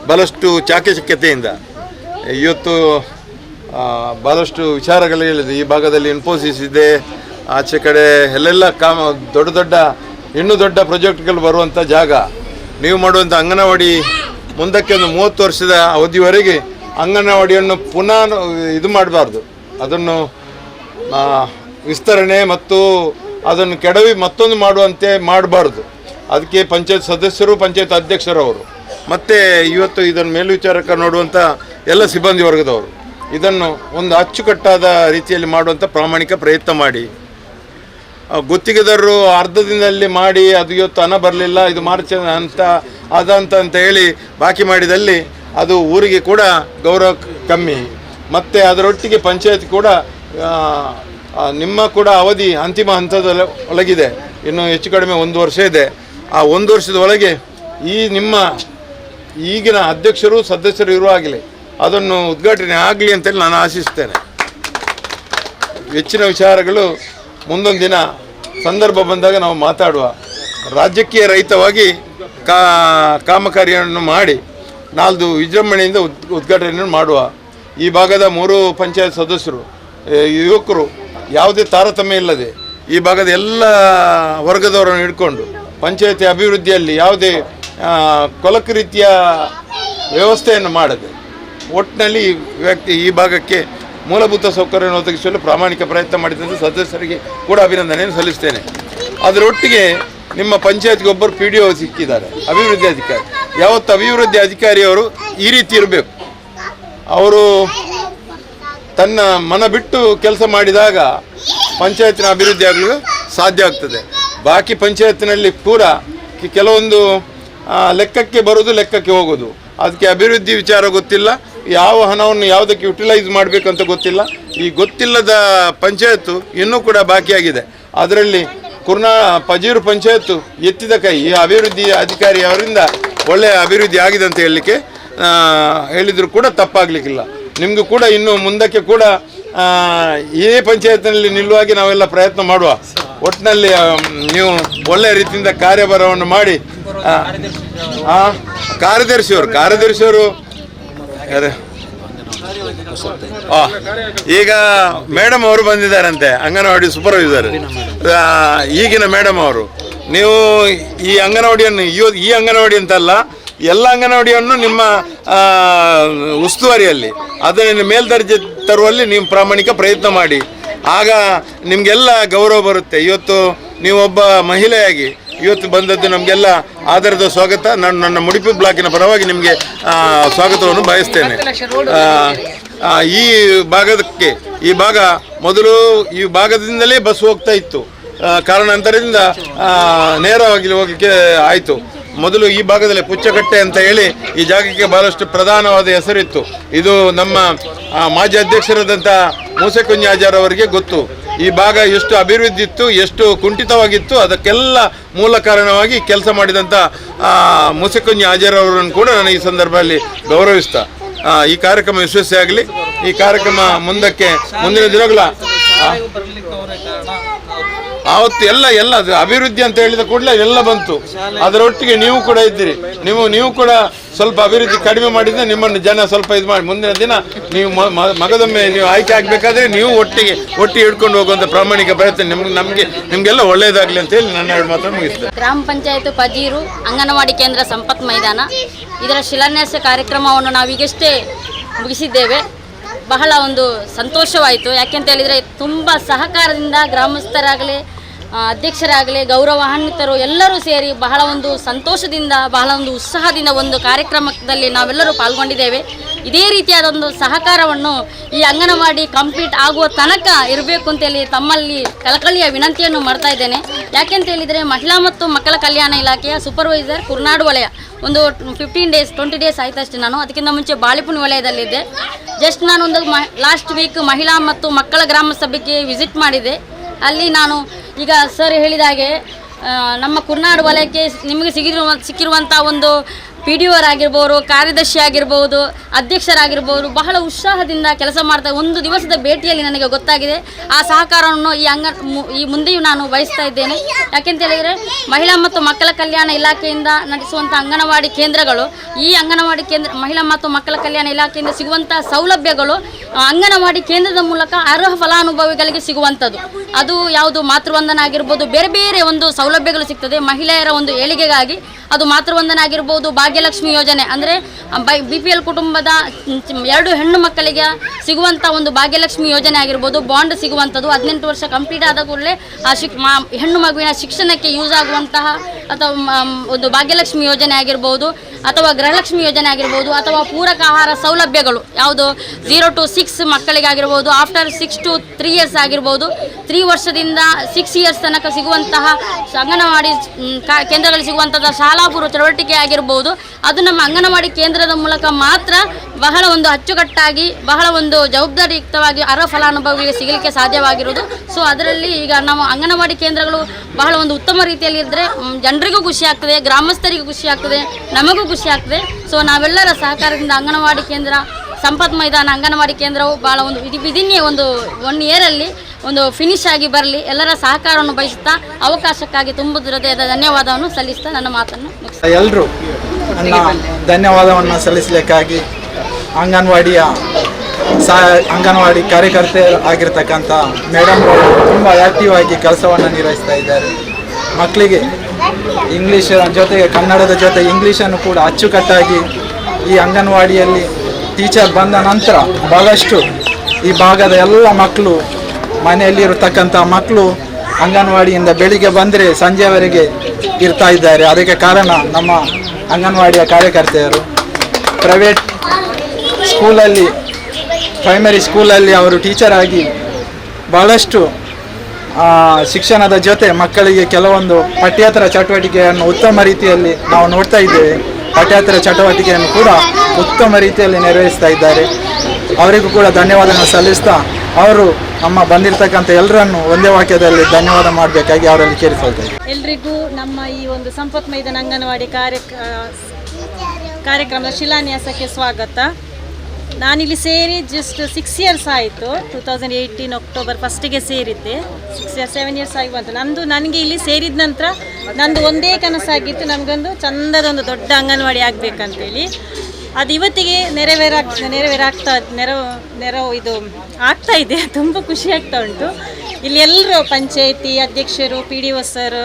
ಬಹಳಷ್ಟು ಚಾಕಚಕ್ಯತೆಯಿಂದ, ಇವತ್ತು ಭಾಳಷ್ಟು ವಿಚಾರಗಳು ಹೇಳಿದೆ. ಈ ಭಾಗದಲ್ಲಿ ಇನ್ಫೋಸಿಸ್ ಇದೆ. ಆಚೆ ಕಡೆ ಎಲ್ಲೆಲ್ಲ ಕಾಮ, ದೊಡ್ಡ ದೊಡ್ಡ, ಇನ್ನೂ ದೊಡ್ಡ ಪ್ರಾಜೆಕ್ಟ್ಗಳು ಬರುವಂಥ ಜಾಗ. ನೀವು ಮಾಡುವಂಥ ಅಂಗನವಾಡಿ ಮುಂದಕ್ಕೆ ಒಂದು ಮೂವತ್ತು ವರ್ಷದ ಅವಧಿವರೆಗೆ ಅಂಗನವಾಡಿಯನ್ನು ಪುನಃ ಇದು ಮಾಡಬಾರ್ದು. ಅದನ್ನು ವಿಸ್ತರಣೆ ಮತ್ತು ಅದನ್ನು ಕೆಡವಿ ಮತ್ತೊಂದು ಮಾಡುವಂತೆ ಮಾಡಬಾರ್ದು. ಅದಕ್ಕೆ ಪಂಚಾಯತ್ ಸದಸ್ಯರು, ಪಂಚಾಯತ್ ಅಧ್ಯಕ್ಷರು ಅವರು ಮತ್ತು ಇವತ್ತು ಇದನ್ನು ಮೇಲ್ವಿಚಾರಕ ನೋಡುವಂಥ ಎಲ್ಲ ಸಿಬ್ಬಂದಿ ವರ್ಗದವರು, ಇದನ್ನು ಒಂದು ಅಚ್ಚುಕಟ್ಟಾದ ರೀತಿಯಲ್ಲಿ ಮಾಡುವಂಥ ಪ್ರಾಮಾಣಿಕ ಪ್ರಯತ್ನ ಮಾಡಿ. ಗುತ್ತಿಗೆದಾರರು ಅರ್ಧ ದಿನದಲ್ಲಿ ಮಾಡಿ, ಅದು ಇವತ್ತು ಹಣ ಬರಲಿಲ್ಲ, ಇದು ಮಾರ್ಚ್ ಅಂತ, ಅದಂತ ಅಂತ ಹೇಳಿ ಬಾಕಿ ಮಾಡಿದಲ್ಲಿ ಅದು ಊರಿಗೆ ಕೂಡ ಗೌರವ ಕಮ್ಮಿ. ಮತ್ತು ಅದರೊಟ್ಟಿಗೆ ಪಂಚಾಯತ್ ಕೂಡ ನಿಮ್ಮ ಕೂಡ ಅವಧಿ ಅಂತಿಮ ಹಂತದ ಒಳಗಿದೆ. ಇನ್ನು ಹೆಚ್ಚು ಕಡಿಮೆ ಒಂದು ವರ್ಷ ಇದೆ. ಆ ಒಂದು ವರ್ಷದ ಒಳಗೆ ಈ ನಿಮ್ಮ ಈಗಿನ ಅಧ್ಯಕ್ಷರು, ಸದಸ್ಯರು ಇರುವಾಗಲೇ ಅದನ್ನು ಉದ್ಘಾಟನೆ ಆಗಲಿ ಅಂತೇಳಿ ನಾನು ಆಶಿಸ್ತೇನೆ. ಹೆಚ್ಚಿನ ವಿಚಾರಗಳು ಮುಂದೊಂದು ದಿನ ಸಂದರ್ಭ ಬಂದಾಗ ನಾವು ಮಾತಾಡುವ. ರಾಜಕೀಯ ರಹಿತವಾಗಿ ಕಾ ಕಾಮಕಾರಿಯನ್ನು ಮಾಡಿ ನಾಲ್ದು ವಿಜೃಂಭಣೆಯಿಂದ ಉದ್, ಉದ್ಘಾಟನೆಯನ್ನು ಮಾಡುವ. ಈ ಭಾಗದ ಮೂರು ಪಂಚಾಯತ್ ಸದಸ್ಯರು ಯುವಕರು ಯಾವುದೇ ತಾರತಮ್ಯ ಇಲ್ಲದೆ ಈ ಭಾಗದ ಎಲ್ಲ ವರ್ಗದವರನ್ನು ಹಿಡ್ಕೊಂಡು ಪಂಚಾಯತಿ ಅಭಿವೃದ್ಧಿಯಲ್ಲಿ ಯಾವುದೇ ಕೊಲಕ ರೀತಿಯ ವ್ಯವಸ್ಥೆಯನ್ನು ಮಾಡದೆ ಒಟ್ಟಿನಲ್ಲಿ ವ್ಯಕ್ತಿ ಈ ಭಾಗಕ್ಕೆ ಮೂಲಭೂತ ಸೌಕರ್ಯವನ್ನು ಒದಗಿಸಲು ಪ್ರಾಮಾಣಿಕ ಪ್ರಯತ್ನ ಮಾಡಿದಂತೆ ಸದಸ್ಯರಿಗೆ ಕೂಡ ಅಭಿನಂದನೆಯನ್ನು ಸಲ್ಲಿಸ್ತೇನೆ. ಅದರೊಟ್ಟಿಗೆ ನಿಮ್ಮ ಪಂಚಾಯತ್ಗೆ ಒಬ್ಬರು ಪಿ ಡಿ ಒ ಸಿಕ್ಕಿದ್ದಾರೆ, ಅಭಿವೃದ್ಧಿ ಅಧಿಕಾರಿ. ಯಾವತ್ತು ಅಭಿವೃದ್ಧಿ ಅಧಿಕಾರಿಯವರು ಈ ರೀತಿ ಇರಬೇಕು. ಅವರು ತನ್ನ ಮನ ಬಿಟ್ಟು ಕೆಲಸ ಮಾಡಿದಾಗ ಪಂಚಾಯತ್ನ ಅಭಿವೃದ್ಧಿ ಆಗಲು ಸಾಧ್ಯ ಆಗ್ತದೆ. ಬಾಕಿ ಪಂಚಾಯತ್ನಲ್ಲಿ ಕೂಡ ಕೆಲವೊಂದು ಲೆಕ್ಕಕ್ಕೆ ಬರೋದು ಲೆಕ್ಕಕ್ಕೆ ಹೋಗೋದು. ಅದಕ್ಕೆ ಅಭಿವೃದ್ಧಿ ವಿಚಾರ ಗೊತ್ತಿಲ್ಲ. ಯಾವ ಹಣವನ್ನು ಯಾವುದಕ್ಕೆ ಯುಟಿಲೈಸ್ ಮಾಡಬೇಕಂತ ಗೊತ್ತಿಲ್ಲ. ಈ ಗೊತ್ತಿಲ್ಲದ ಪಂಚಾಯತ್ತು ಇನ್ನೂ ಕೂಡ ಬಾಕಿಯಾಗಿದೆ. ಅದರಲ್ಲಿ ಕುರ್ನಾ, ಪಜೀರು ಪಂಚಾಯತ್ತು ಎತ್ತಿದ ಕೈ. ಈ ಅಭಿವೃದ್ಧಿ ಅಧಿಕಾರಿ ಅವರಿಂದ ಒಳ್ಳೆಯ ಅಭಿವೃದ್ಧಿ ಆಗಿದೆ ಅಂತ ಹೇಳಲಿಕ್ಕೆ ಹೇಳಿದರೂ ಕೂಡ ತಪ್ಪಾಗಲಿಕ್ಕಿಲ್ಲ. ನಿಮಗೂ ಕೂಡ ಇನ್ನು ಮುಂದಕ್ಕೆ ಕೂಡ ಈ ಪಂಚಾಯತ್ನಲ್ಲಿ ನಿಲ್ಲುವಾಗಿ ನಾವೆಲ್ಲ ಪ್ರಯತ್ನ ಮಾಡುವ. ಒಟ್ಟಿನಲ್ಲಿ ನೀವು ಒಳ್ಳೆಯ ರೀತಿಯಿಂದ ಕಾರ್ಯಭಾರವನ್ನು ಮಾಡಿ ಕಾರ್ಯದರ್ಶಿಯವರು ಕಾರ್ಯದರ್ಶಿಯವರು ಈಗ ಮೇಡಮ್ ಅವರು ಬಂದಿದ್ದಾರಂತೆ, ಅಂಗನವಾಡಿ ಸೂಪರ್ವೈಸರ್ ಈಗಿನ ಮೇಡಮ್ ಅವರು. ನೀವು ಈ ಅಂಗನವಾಡಿಯನ್ನು ಈ ಅಂಗನವಾಡಿ ಅಂತಲ್ಲ ಎಲ್ಲ ಅಂಗನವಾಡಿಯನ್ನು ನಿಮ್ಮ ಉಸ್ತುವಾರಿಯಲ್ಲಿ ಅದನ್ನು ಮೇಲ್ದರ್ಜೆ ತರುವಲ್ಲಿ ನೀವು ಪ್ರಾಮಾಣಿಕ ಪ್ರಯತ್ನ ಮಾಡಿ. ಆಗ ನಿಮಗೆಲ್ಲ ಗೌರವ ಬರುತ್ತೆ. ಇವತ್ತು ನೀವೊಬ್ಬ ಮಹಿಳೆಯಾಗಿ ಇವತ್ತು ಬಂದದ್ದು ನಮಗೆಲ್ಲ ಆಧಾರದ ಸ್ವಾಗತ. ನಾನು ನನ್ನ ಮುಡಿಪು ಬ್ಲಾಕಿನ ಪರವಾಗಿ ನಿಮಗೆ ಸ್ವಾಗತವನ್ನು ಬಯಸ್ತೇನೆ. ಈ ಭಾಗಕ್ಕೆ ಈ ಭಾಗ ಮೊದಲು ಈ ಭಾಗದಿಂದಲೇ ಬಸ್ ಹೋಗ್ತಾ ಇತ್ತು. ಕಾರಣಾಂತರದಿಂದ ನೇರವಾಗಿ ಹೋಗಲಿಕ್ಕೆ ಆಯಿತು. ಮೊದಲು ಈ ಭಾಗದಲ್ಲಿ ಪುಚ್ಚಕಟ್ಟೆ ಅಂತ ಹೇಳಿ ಈ ಜಾಗಕ್ಕೆ ಬಹಳಷ್ಟು ಪ್ರಧಾನವಾದ ಹೆಸರಿತ್ತು. ಇದು ನಮ್ಮ ಮಾಜಿ ಅಧ್ಯಕ್ಷರಾದಂಥ ಮೂಸೆಕುಂಜ ಆಚಾರ್ ಅವರಿಗೆ ಗೊತ್ತು. ಈ ಭಾಗ ಎಷ್ಟು ಅಭಿವೃದ್ಧಿ ಇತ್ತು, ಎಷ್ಟು ಕುಂಠಿತವಾಗಿತ್ತು, ಅದಕ್ಕೆಲ್ಲ ಮೂಲ ಕಾರಣವಾಗಿ ಕೆಲಸ ಮಾಡಿದಂಥ ಮೂಸೆಕುಂಜ ಆಜಾರ್ ಅವರನ್ನು ಕೂಡ ನಾನು ಈ ಸಂದರ್ಭದಲ್ಲಿ ಗೌರವಿಸ್ತಾ ಈ ಕಾರ್ಯಕ್ರಮ ಯಶಸ್ವಿಯಾಗಲಿ. ಈ ಕಾರ್ಯಕ್ರಮ ಮುಂದಕ್ಕೆ, ಮುಂದಿನ ದಿನಗಳ ಆವತ್ತು ಎಲ್ಲ ಎಲ್ಲ ಅಭಿವೃದ್ಧಿ ಅಂತ ಹೇಳಿದ ಕೂಡಲೇ ಎಲ್ಲ ಬಂತು. ಅದರೊಟ್ಟಿಗೆ ನೀವು ಕೂಡ ಇದ್ದೀರಿ. ನೀವು ನೀವು ಕೂಡ ಸ್ವಲ್ಪ ಅಭಿವೃದ್ಧಿ ಕಡಿಮೆ ಮಾಡಿದ್ರೆ ನಿಮ್ಮನ್ನು ಜನ ಸ್ವಲ್ಪ ಇದು ಮಾಡಿ. ಮುಂದಿನ ದಿನ ನೀವು ಮಗದೊಮ್ಮೆ ನೀವು ಆಯ್ಕೆ ಆಗಬೇಕಾದ್ರೆ ನೀವು ಒಟ್ಟಿಗೆ ಒಟ್ಟಿಗೆ ಹಿಡ್ಕೊಂಡು ಹೋಗುವಂಥ ಪ್ರಾಮಾಣಿಕ ಪ್ರಯತ್ನ ನಿಮ್ಗೆ, ನಮಗೆ, ನಿಮಗೆಲ್ಲ ಒಳ್ಳೆಯದಾಗಲಿ ಅಂತ ಹೇಳಿ ನನ್ನ ಎರಡು ಮಾತ್ರ ಮುಗಿಸ್ತೇನೆ. ಗ್ರಾಮ ಪಂಚಾಯತ್ ಪಜೀರು ಅಂಗನವಾಡಿ ಕೇಂದ್ರ ಸಂಪತ್ ಮೈದಾನ, ಇದರ ಶಿಲಾನ್ಯಾಸ ಕಾರ್ಯಕ್ರಮವನ್ನು ನಾವೀಗಷ್ಟೇ ಮುಗಿಸಿದ್ದೇವೆ. ಬಹಳ ಒಂದು ಸಂತೋಷವಾಯಿತು. ಯಾಕೆಂತ ಹೇಳಿದರೆ ತುಂಬ ಸಹಕಾರದಿಂದ ಗ್ರಾಮಸ್ಥರಾಗಲಿ ಅಧ್ಯಕ್ಷರಾಗಲಿ, ಗೌರವಾನ್ವಿತರು ಎಲ್ಲರೂ ಸೇರಿ ಬಹಳ ಒಂದು ಸಂತೋಷದಿಂದ, ಬಹಳ ಒಂದು ಉತ್ಸಾಹದಿಂದ ಒಂದು ಕಾರ್ಯಕ್ರಮದಲ್ಲಿ ನಾವೆಲ್ಲರೂ ಪಾಲ್ಗೊಂಡಿದ್ದೇವೆ. ಇದೇ ರೀತಿಯಾದ ಒಂದು ಸಹಕಾರವನ್ನು ಈ ಅಂಗನವಾಡಿ ಕಂಪ್ಲೀಟ್ ಆಗುವ ತನಕ ಇರಬೇಕು ಅಂತೇಳಿ ತಮ್ಮಲ್ಲಿ ಕಳಕಳಿಯ ವಿನಂತಿಯನ್ನು ಮಾಡ್ತಾ ಇದ್ದೇನೆ. ಯಾಕೆಂತ ಹೇಳಿದರೆ ಮಹಿಳಾ ಮತ್ತು ಮಕ್ಕಳ ಕಲ್ಯಾಣ ಇಲಾಖೆಯ ಸೂಪರ್ವೈಸರ್ ಕುರ್ನಾಡು ವಲಯ. ಒಂದು ಫಿಫ್ಟೀನ್ ಡೇಸ್ ಟ್ವೆಂಟಿ ಡೇಸ್ ಆಯ್ತಷ್ಟೇ ನಾನು. ಅದಕ್ಕಿಂತ ಮುಂಚೆ ಬಾಳಿಪುಣಿ ವಲಯದಲ್ಲಿದ್ದೆ. ಜಸ್ಟ್ ನಾನು ಒಂದು ಲಾಸ್ಟ್ ವೀಕ್ ಮಹಿಳಾ ಮತ್ತು ಮಕ್ಕಳ ಗ್ರಾಮ ಸಭೆಗೆ ವಿಸಿಟ್ ಮಾಡಿದೆ. ಅಲ್ಲಿ ನಾನು ಈಗ ಸರ್ ಹೇಳಿದ ಹಾಗೆ ನಮ್ಮ ಕುರ್ನಾಡು ವಲಯಕ್ಕೆ ನಿಮಗೆ ಸಿಗಿರುವ ಸಿಕ್ಕಿರುವಂಥ ಒಂದು ಪಿ ಡಿ ಆಗಿರ್ಬೋದು, ಕಾರ್ಯದರ್ಶಿ ಆಗಿರ್ಬೋದು, ಅಧ್ಯಕ್ಷರಾಗಿರ್ಬೋದು, ಬಹಳ ಉತ್ಸಾಹದಿಂದ ಕೆಲಸ ಮಾಡ್ತಾ ಒಂದು ದಿವಸದ ಭೇಟಿಯಲ್ಲಿ ನನಗೆ ಗೊತ್ತಾಗಿದೆ. ಆ ಸಹಕಾರವನ್ನು ಈ ಅಂಗ ಈ ಮುಂದೆಯೂ ನಾನು ಬಯಸ್ತಾ ಇದ್ದೇನೆ. ಯಾಕೆಂತ ಹೇಳಿದರೆ, ಮಹಿಳಾ ಮತ್ತು ಮಕ್ಕಳ ಕಲ್ಯಾಣ ಇಲಾಖೆಯಿಂದ ನಡೆಸುವಂಥ ಅಂಗನವಾಡಿ ಕೇಂದ್ರಗಳು, ಈ ಅಂಗನವಾಡಿ ಕೇಂದ್ರ ಮಹಿಳಾ ಮತ್ತು ಮಕ್ಕಳ ಕಲ್ಯಾಣ ಇಲಾಖೆಯಿಂದ ಸಿಗುವಂಥ ಸೌಲಭ್ಯಗಳು ಅಂಗನವಾಡಿ ಕೇಂದ್ರದ ಮೂಲಕ ಅರ್ಹ ಫಲಾನುಭವಿಗಳಿಗೆ ಸಿಗುವಂಥದ್ದು. ಅದು ಯಾವುದು ಮಾತೃವಂದನ ಆಗಿರ್ಬೋದು, ಬೇರೆ ಬೇರೆ ಒಂದು ಸೌಲಭ್ಯಗಳು ಸಿಗ್ತದೆ. ಮಹಿಳೆಯರ ಒಂದು ಏಳಿಗೆಗಾಗಿ ಅದು ಮಾತೃವಂದನ ಆಗಿರ್ಬೋದು, ಭಾಗ್ಯಲಕ್ಷ್ಮಿ ಯೋಜನೆ ಅಂದರೆ ಬೈ ಬಿ ಪಿ ಎಲ್ ಕುಟುಂಬದ ಎರಡು ಹೆಣ್ಣು ಮಕ್ಕಳಿಗೆ ಸಿಗುವಂಥ ಒಂದು ಭಾಗ್ಯಲಕ್ಷ್ಮಿ ಯೋಜನೆ ಆಗಿರ್ಬೋದು, ಬಾಂಡ್ ಸಿಗುವಂಥದ್ದು. ಹದಿನೆಂಟು ವರ್ಷ ಕಂಪ್ಲೀಟ್ ಆದ ಕೂಡಲೇ ಆ ಶಿಕ್, ಮಾ, ಹೆಣ್ಣು ಮಗುವಿನ ಶಿಕ್ಷಣಕ್ಕೆ ಯೂಸ್ ಆಗುವಂತಹ ಅಥವಾ ಒಂದು ಭಾಗ್ಯಲಕ್ಷ್ಮಿ ಯೋಜನೆ ಆಗಿರ್ಬೋದು. ಅಥವಾ ಗೃಹಲಕ್ಷ್ಮಿ ಯೋಜನೆ ಆಗಿರ್ಬೋದು ಅಥವಾ ಪೂರಕ ಆಹಾರ ಸೌಲಭ್ಯಗಳು, ಯಾವುದು zero to six ಮಕ್ಕಳಿಗಾಗಿರ್ಬೋದು after six to three years ಆಗಿರ್ಬೋದು ತ್ರೀ ವರ್ಷದಿಂದ ಸಿಕ್ಸ್ ಇಯರ್ಸ್ ತನಕ ಸಿಗುವಂತಹ ಅಂಗನವಾಡಿ ಕೇಂದ್ರಗಳು ಸಿಗುವಂತಹ ಶಾಲಾಪೂರ್ವ ಚಟುವಟಿಕೆ ಆಗಿರ್ಬೋದು, ಅದು ನಮ್ಮ ಅಂಗನವಾಡಿ ಕೇಂದ್ರದ ಮೂಲಕ ಮಾತ್ರ ಬಹಳ ಒಂದು ಅಚ್ಚುಕಟ್ಟಾಗಿ, ಬಹಳ ಒಂದು ಜವಾಬ್ದಾರಿಯುಕ್ತವಾಗಿ ಅರ್ಹ ಫಲಾನುಭವಿಗಳಿಗೆ ಸಿಗಲಿಕ್ಕೆ ಸಾಧ್ಯವಾಗಿರೋದು ಸೊ ಅದರಲ್ಲಿ ಈಗ ನಾವು ಅಂಗನವಾಡಿ ಕೇಂದ್ರಗಳು ಬಹಳ ಒಂದು ಉತ್ತಮ ರೀತಿಯಲ್ಲಿ ಇದ್ದರೆ ಜನರಿಗೂ ಖುಷಿ ಆಗ್ತದೆ, ಗ್ರಾಮಸ್ಥರಿಗೂ ಖುಷಿ ಆಗ್ತದೆ, ನಮಗೂ ಖುಷಿ ಆಗ್ತದೆ. ಸೊ ನಾವೆಲ್ಲರ ಸಹಕಾರದಿಂದ ಅಂಗನವಾಡಿ ಕೇಂದ್ರ, ಸಂಪತ್ ಮೈದಾನ ಅಂಗನವಾಡಿ ಕೇಂದ್ರವು ಭಾಳ ಒಂದು ಇದು ವಿದಿನ್ನೇ ಒಂದು ಒನ್ ಇಯರಲ್ಲಿ ಒಂದು ಫಿನಿಶ್ ಆಗಿ ಬರಲಿ. ಎಲ್ಲರ ಸಹಕಾರವನ್ನು ಬಯಸುತ್ತಾ ಅವಕಾಶಕ್ಕಾಗಿ ತುಂಬ ಹೃದಯದ ಧನ್ಯವಾದವನ್ನು ಸಲ್ಲಿಸ್ತಾ ನನ್ನ ಮಾತನ್ನು ಎಲ್ಲರೂ ಧನ್ಯವಾದವನ್ನು ಸಲ್ಲಿಸಲಿಕ್ಕಾಗಿ ಅಂಗನವಾಡಿಯ ಸಹ ಅಂಗನವಾಡಿ ಕಾರ್ಯಕರ್ತೆ ಆಗಿರ್ತಕ್ಕಂಥ ಮೇಡಮ್ ತುಂಬ ಆ್ಯಕ್ಟಿವ್ ಆಗಿ ಕೆಲಸವನ್ನು ನಿರ್ವಹಿಸ್ತಾ ಇದ್ದಾರೆ. ಮಕ್ಕಳಿಗೆ ಇಂಗ್ಲೀಷ್ ಜೊತೆಗೆ ಕನ್ನಡದ ಜೊತೆ ಇಂಗ್ಲೀಷನ್ನು ಕೂಡ ಅಚ್ಚುಕಟ್ಟಾಗಿ ಈ ಅಂಗನವಾಡಿಯಲ್ಲಿ ಟೀಚರ್ ಬಂದ ನಂತರ ಬಹಳಷ್ಟು ಈ ಭಾಗದ ಎಲ್ಲ ಮಕ್ಕಳು ಮನೆಯಲ್ಲಿರತಕ್ಕಂಥ ಮಕ್ಕಳು ಅಂಗನವಾಡಿಯಿಂದ ಬೆಳಿಗ್ಗೆ ಬಂದರೆ ಸಂಜೆವರೆಗೆ ಇರ್ತಾ ಇದ್ದಾರೆ. ಅದಕ್ಕೆ ಕಾರಣ ನಮ್ಮ ಅಂಗನವಾಡಿಯ ಕಾರ್ಯಕರ್ತೆಯರು. ಪ್ರೈವೇಟ್ ಸ್ಕೂಲಲ್ಲಿ ಪ್ರೈಮರಿ ಸ್ಕೂಲಲ್ಲಿ ಅವರು ಟೀಚರ್ ಆಗಿ ಆ, ಶಿಕ್ಷಣದ ಜೊತೆ ಮಕ್ಕಳಿಗೆ ಕೆಲವೊಂದು ಪಠ್ಯೇತರ ಚಟುವಟಿಕೆಯನ್ನು ಉತ್ತಮ ರೀತಿಯಲ್ಲಿ ನಾವು ನೋಡ್ತಾ ಇದ್ದೇವೆ. ಪಠ್ಯೇತರ ಚಟುವಟಿಕೆಯನ್ನು ಕೂಡ ಉತ್ತಮ ರೀತಿಯಲ್ಲಿ ನೆರವೇರಿಸ್ತಾ ಇದ್ದಾರೆ. ಅವರಿಗೂ ಕೂಡ ಧನ್ಯವಾದಗಳನ್ನು ಸಲ್ಲಿಸ್ತಾ ಅವರು ನಮ್ಮ ಬಂದಿರತಕ್ಕಂಥ ಎಲ್ಲರನ್ನು ಒಂದೇ ವಾಕ್ಯದಲ್ಲಿ ಧನ್ಯವಾದ ಮಾಡಬೇಕಾಗಿ ಅವರಲ್ಲಿ ಕೇಳಿಕೊಳ್ತೇವೆ ಇದ್ದಾರೆ ಎಲ್ರಿಗೂ ನಮ್ಮ ಈ ಒಂದು ಸಂಪತ್ ಮೈದಾನ ಅಂಗನವಾಡಿ ಕಾರ್ಯ ಕಾರ್ಯಕ್ರಮದ ಶಿಲಾನ್ಯಾಸಕ್ಕೆ ಸ್ವಾಗತ. ನಾನಿಲ್ಲಿ ಸೇರಿ ಜಸ್ಟ್ ಸಿಕ್ಸ್ ಇಯರ್ಸ್ ಆಯಿತು. ಟೂ ತೌಸಂಡ್ ಏಯ್ಟೀನ್ ಅಕ್ಟೋಬರ್ ಫಸ್ಟಿಗೆ ಸೇರಿದ್ದೆ. ಸಿಕ್ಸ್ ಇಯರ್ಸ್ ಸೆವೆನ್ ಇಯರ್ಸ್ ಆಗಿ ಬಂತು ನಂದು, ನನಗೆ ಇಲ್ಲಿ ಸೇರಿದ ನಂತರ ನಂದು ಒಂದೇ ಕನಸಾಗಿತ್ತು ನನಗೊಂದು ಚಂದದೊಂದು ದೊಡ್ಡ ಅಂಗನವಾಡಿ ಆಗಬೇಕಂತೇಳಿ ಅದು ಇವತ್ತಿಗೆ ನೆರವೇರಾಗ್, ನೆರವೇರಾಗ್ತಾ, ನೆರವು ನೆರವು ಇದು ಆಗ್ತಾ ಇದೆ. ತುಂಬ ಖುಷಿ ಆಗ್ತಾ ಉಂಟು. ಇಲ್ಲಿ ಎಲ್ಲರೂ ಪಂಚಾಯಿತಿ ಅಧ್ಯಕ್ಷರು ಪಿ ಡಿ ಒ ಸರ್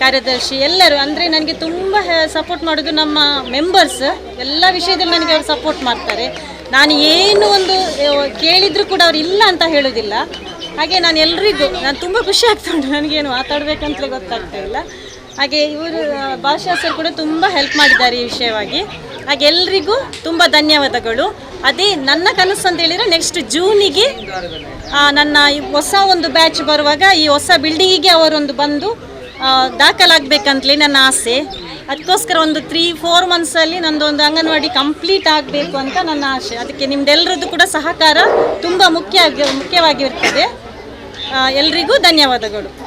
ಕಾರ್ಯದರ್ಶಿ ಎಲ್ಲರೂ, ಅಂದರೆ ನನಗೆ ತುಂಬ ಸಪೋರ್ಟ್ ಮಾಡೋದು ನಮ್ಮ ಮೆಂಬರ್ಸ್ ಎಲ್ಲ ವಿಷಯದಲ್ಲಿ ನನಗೆ ಅವರು ಸಪೋರ್ಟ್ ಮಾಡ್ತಾರೆ. ನಾನು ಏನು ಒಂದು ಕೇಳಿದ್ರು ಕೂಡ ಅವ್ರು ಇಲ್ಲ ಅಂತ ಹೇಳೋದಿಲ್ಲ ಹಾಗೆ ನಾನು ಎಲ್ರಿಗೂ, ನಾನು ತುಂಬ ಖುಷಿ ಆಗ್ತಾ ಉಂಟು ನನಗೇನು ಮಾತಾಡಬೇಕಂತಲೇ ಗೊತ್ತಾಗ್ತಾ ಇಲ್ಲ. ಹಾಗೆ ಇವರು ಭಾಷಾ ಸರ್ ಕೂಡ ತುಂಬ ಹೆಲ್ಪ್ ಮಾಡಿದ್ದಾರೆ ಈ ವಿಷಯವಾಗಿ. ಹಾಗೆ ಎಲ್ರಿಗೂ ತುಂಬ ಧನ್ಯವಾದಗಳು. ಅದೇ ನನ್ನ ಕನಸು ಅಂತ ಹೇಳಿದರೆ ನೆಕ್ಸ್ಟ್ ಜೂನಿಗೆ ನನ್ನ ಹೊಸ ಒಂದು ಬ್ಯಾಚ್ ಬರುವಾಗ ಈ ಹೊಸ ಬಿಲ್ಡಿಂಗಿಗೆ ಅವರೊಂದು ಬಂದು ದಾಖಲಾಗಬೇಕಂತಲೇ ನನ್ನ ಆಸೆ. ಅದಕ್ಕೋಸ್ಕರ ಒಂದು ತ್ರೀ ಫೋರ್ ಮಂತ್ಸಲ್ಲಿ ನಂದು ಒಂದು ಅಂಗನವಾಡಿ ಕಂಪ್ಲೀಟ್ ಆಗಬೇಕು ಅಂತ ನನ್ನ ಆಸೆ. ಅದಕ್ಕೆ ನಿಮ್ದೆಲ್ಲರದ್ದು ಕೂಡ ಸಹಕಾರ ತುಂಬ ಮುಖ್ಯ ಮುಖ್ಯವಾಗಿರ್ತದೆ. ಎಲ್ರಿಗೂ ಧನ್ಯವಾದಗಳು.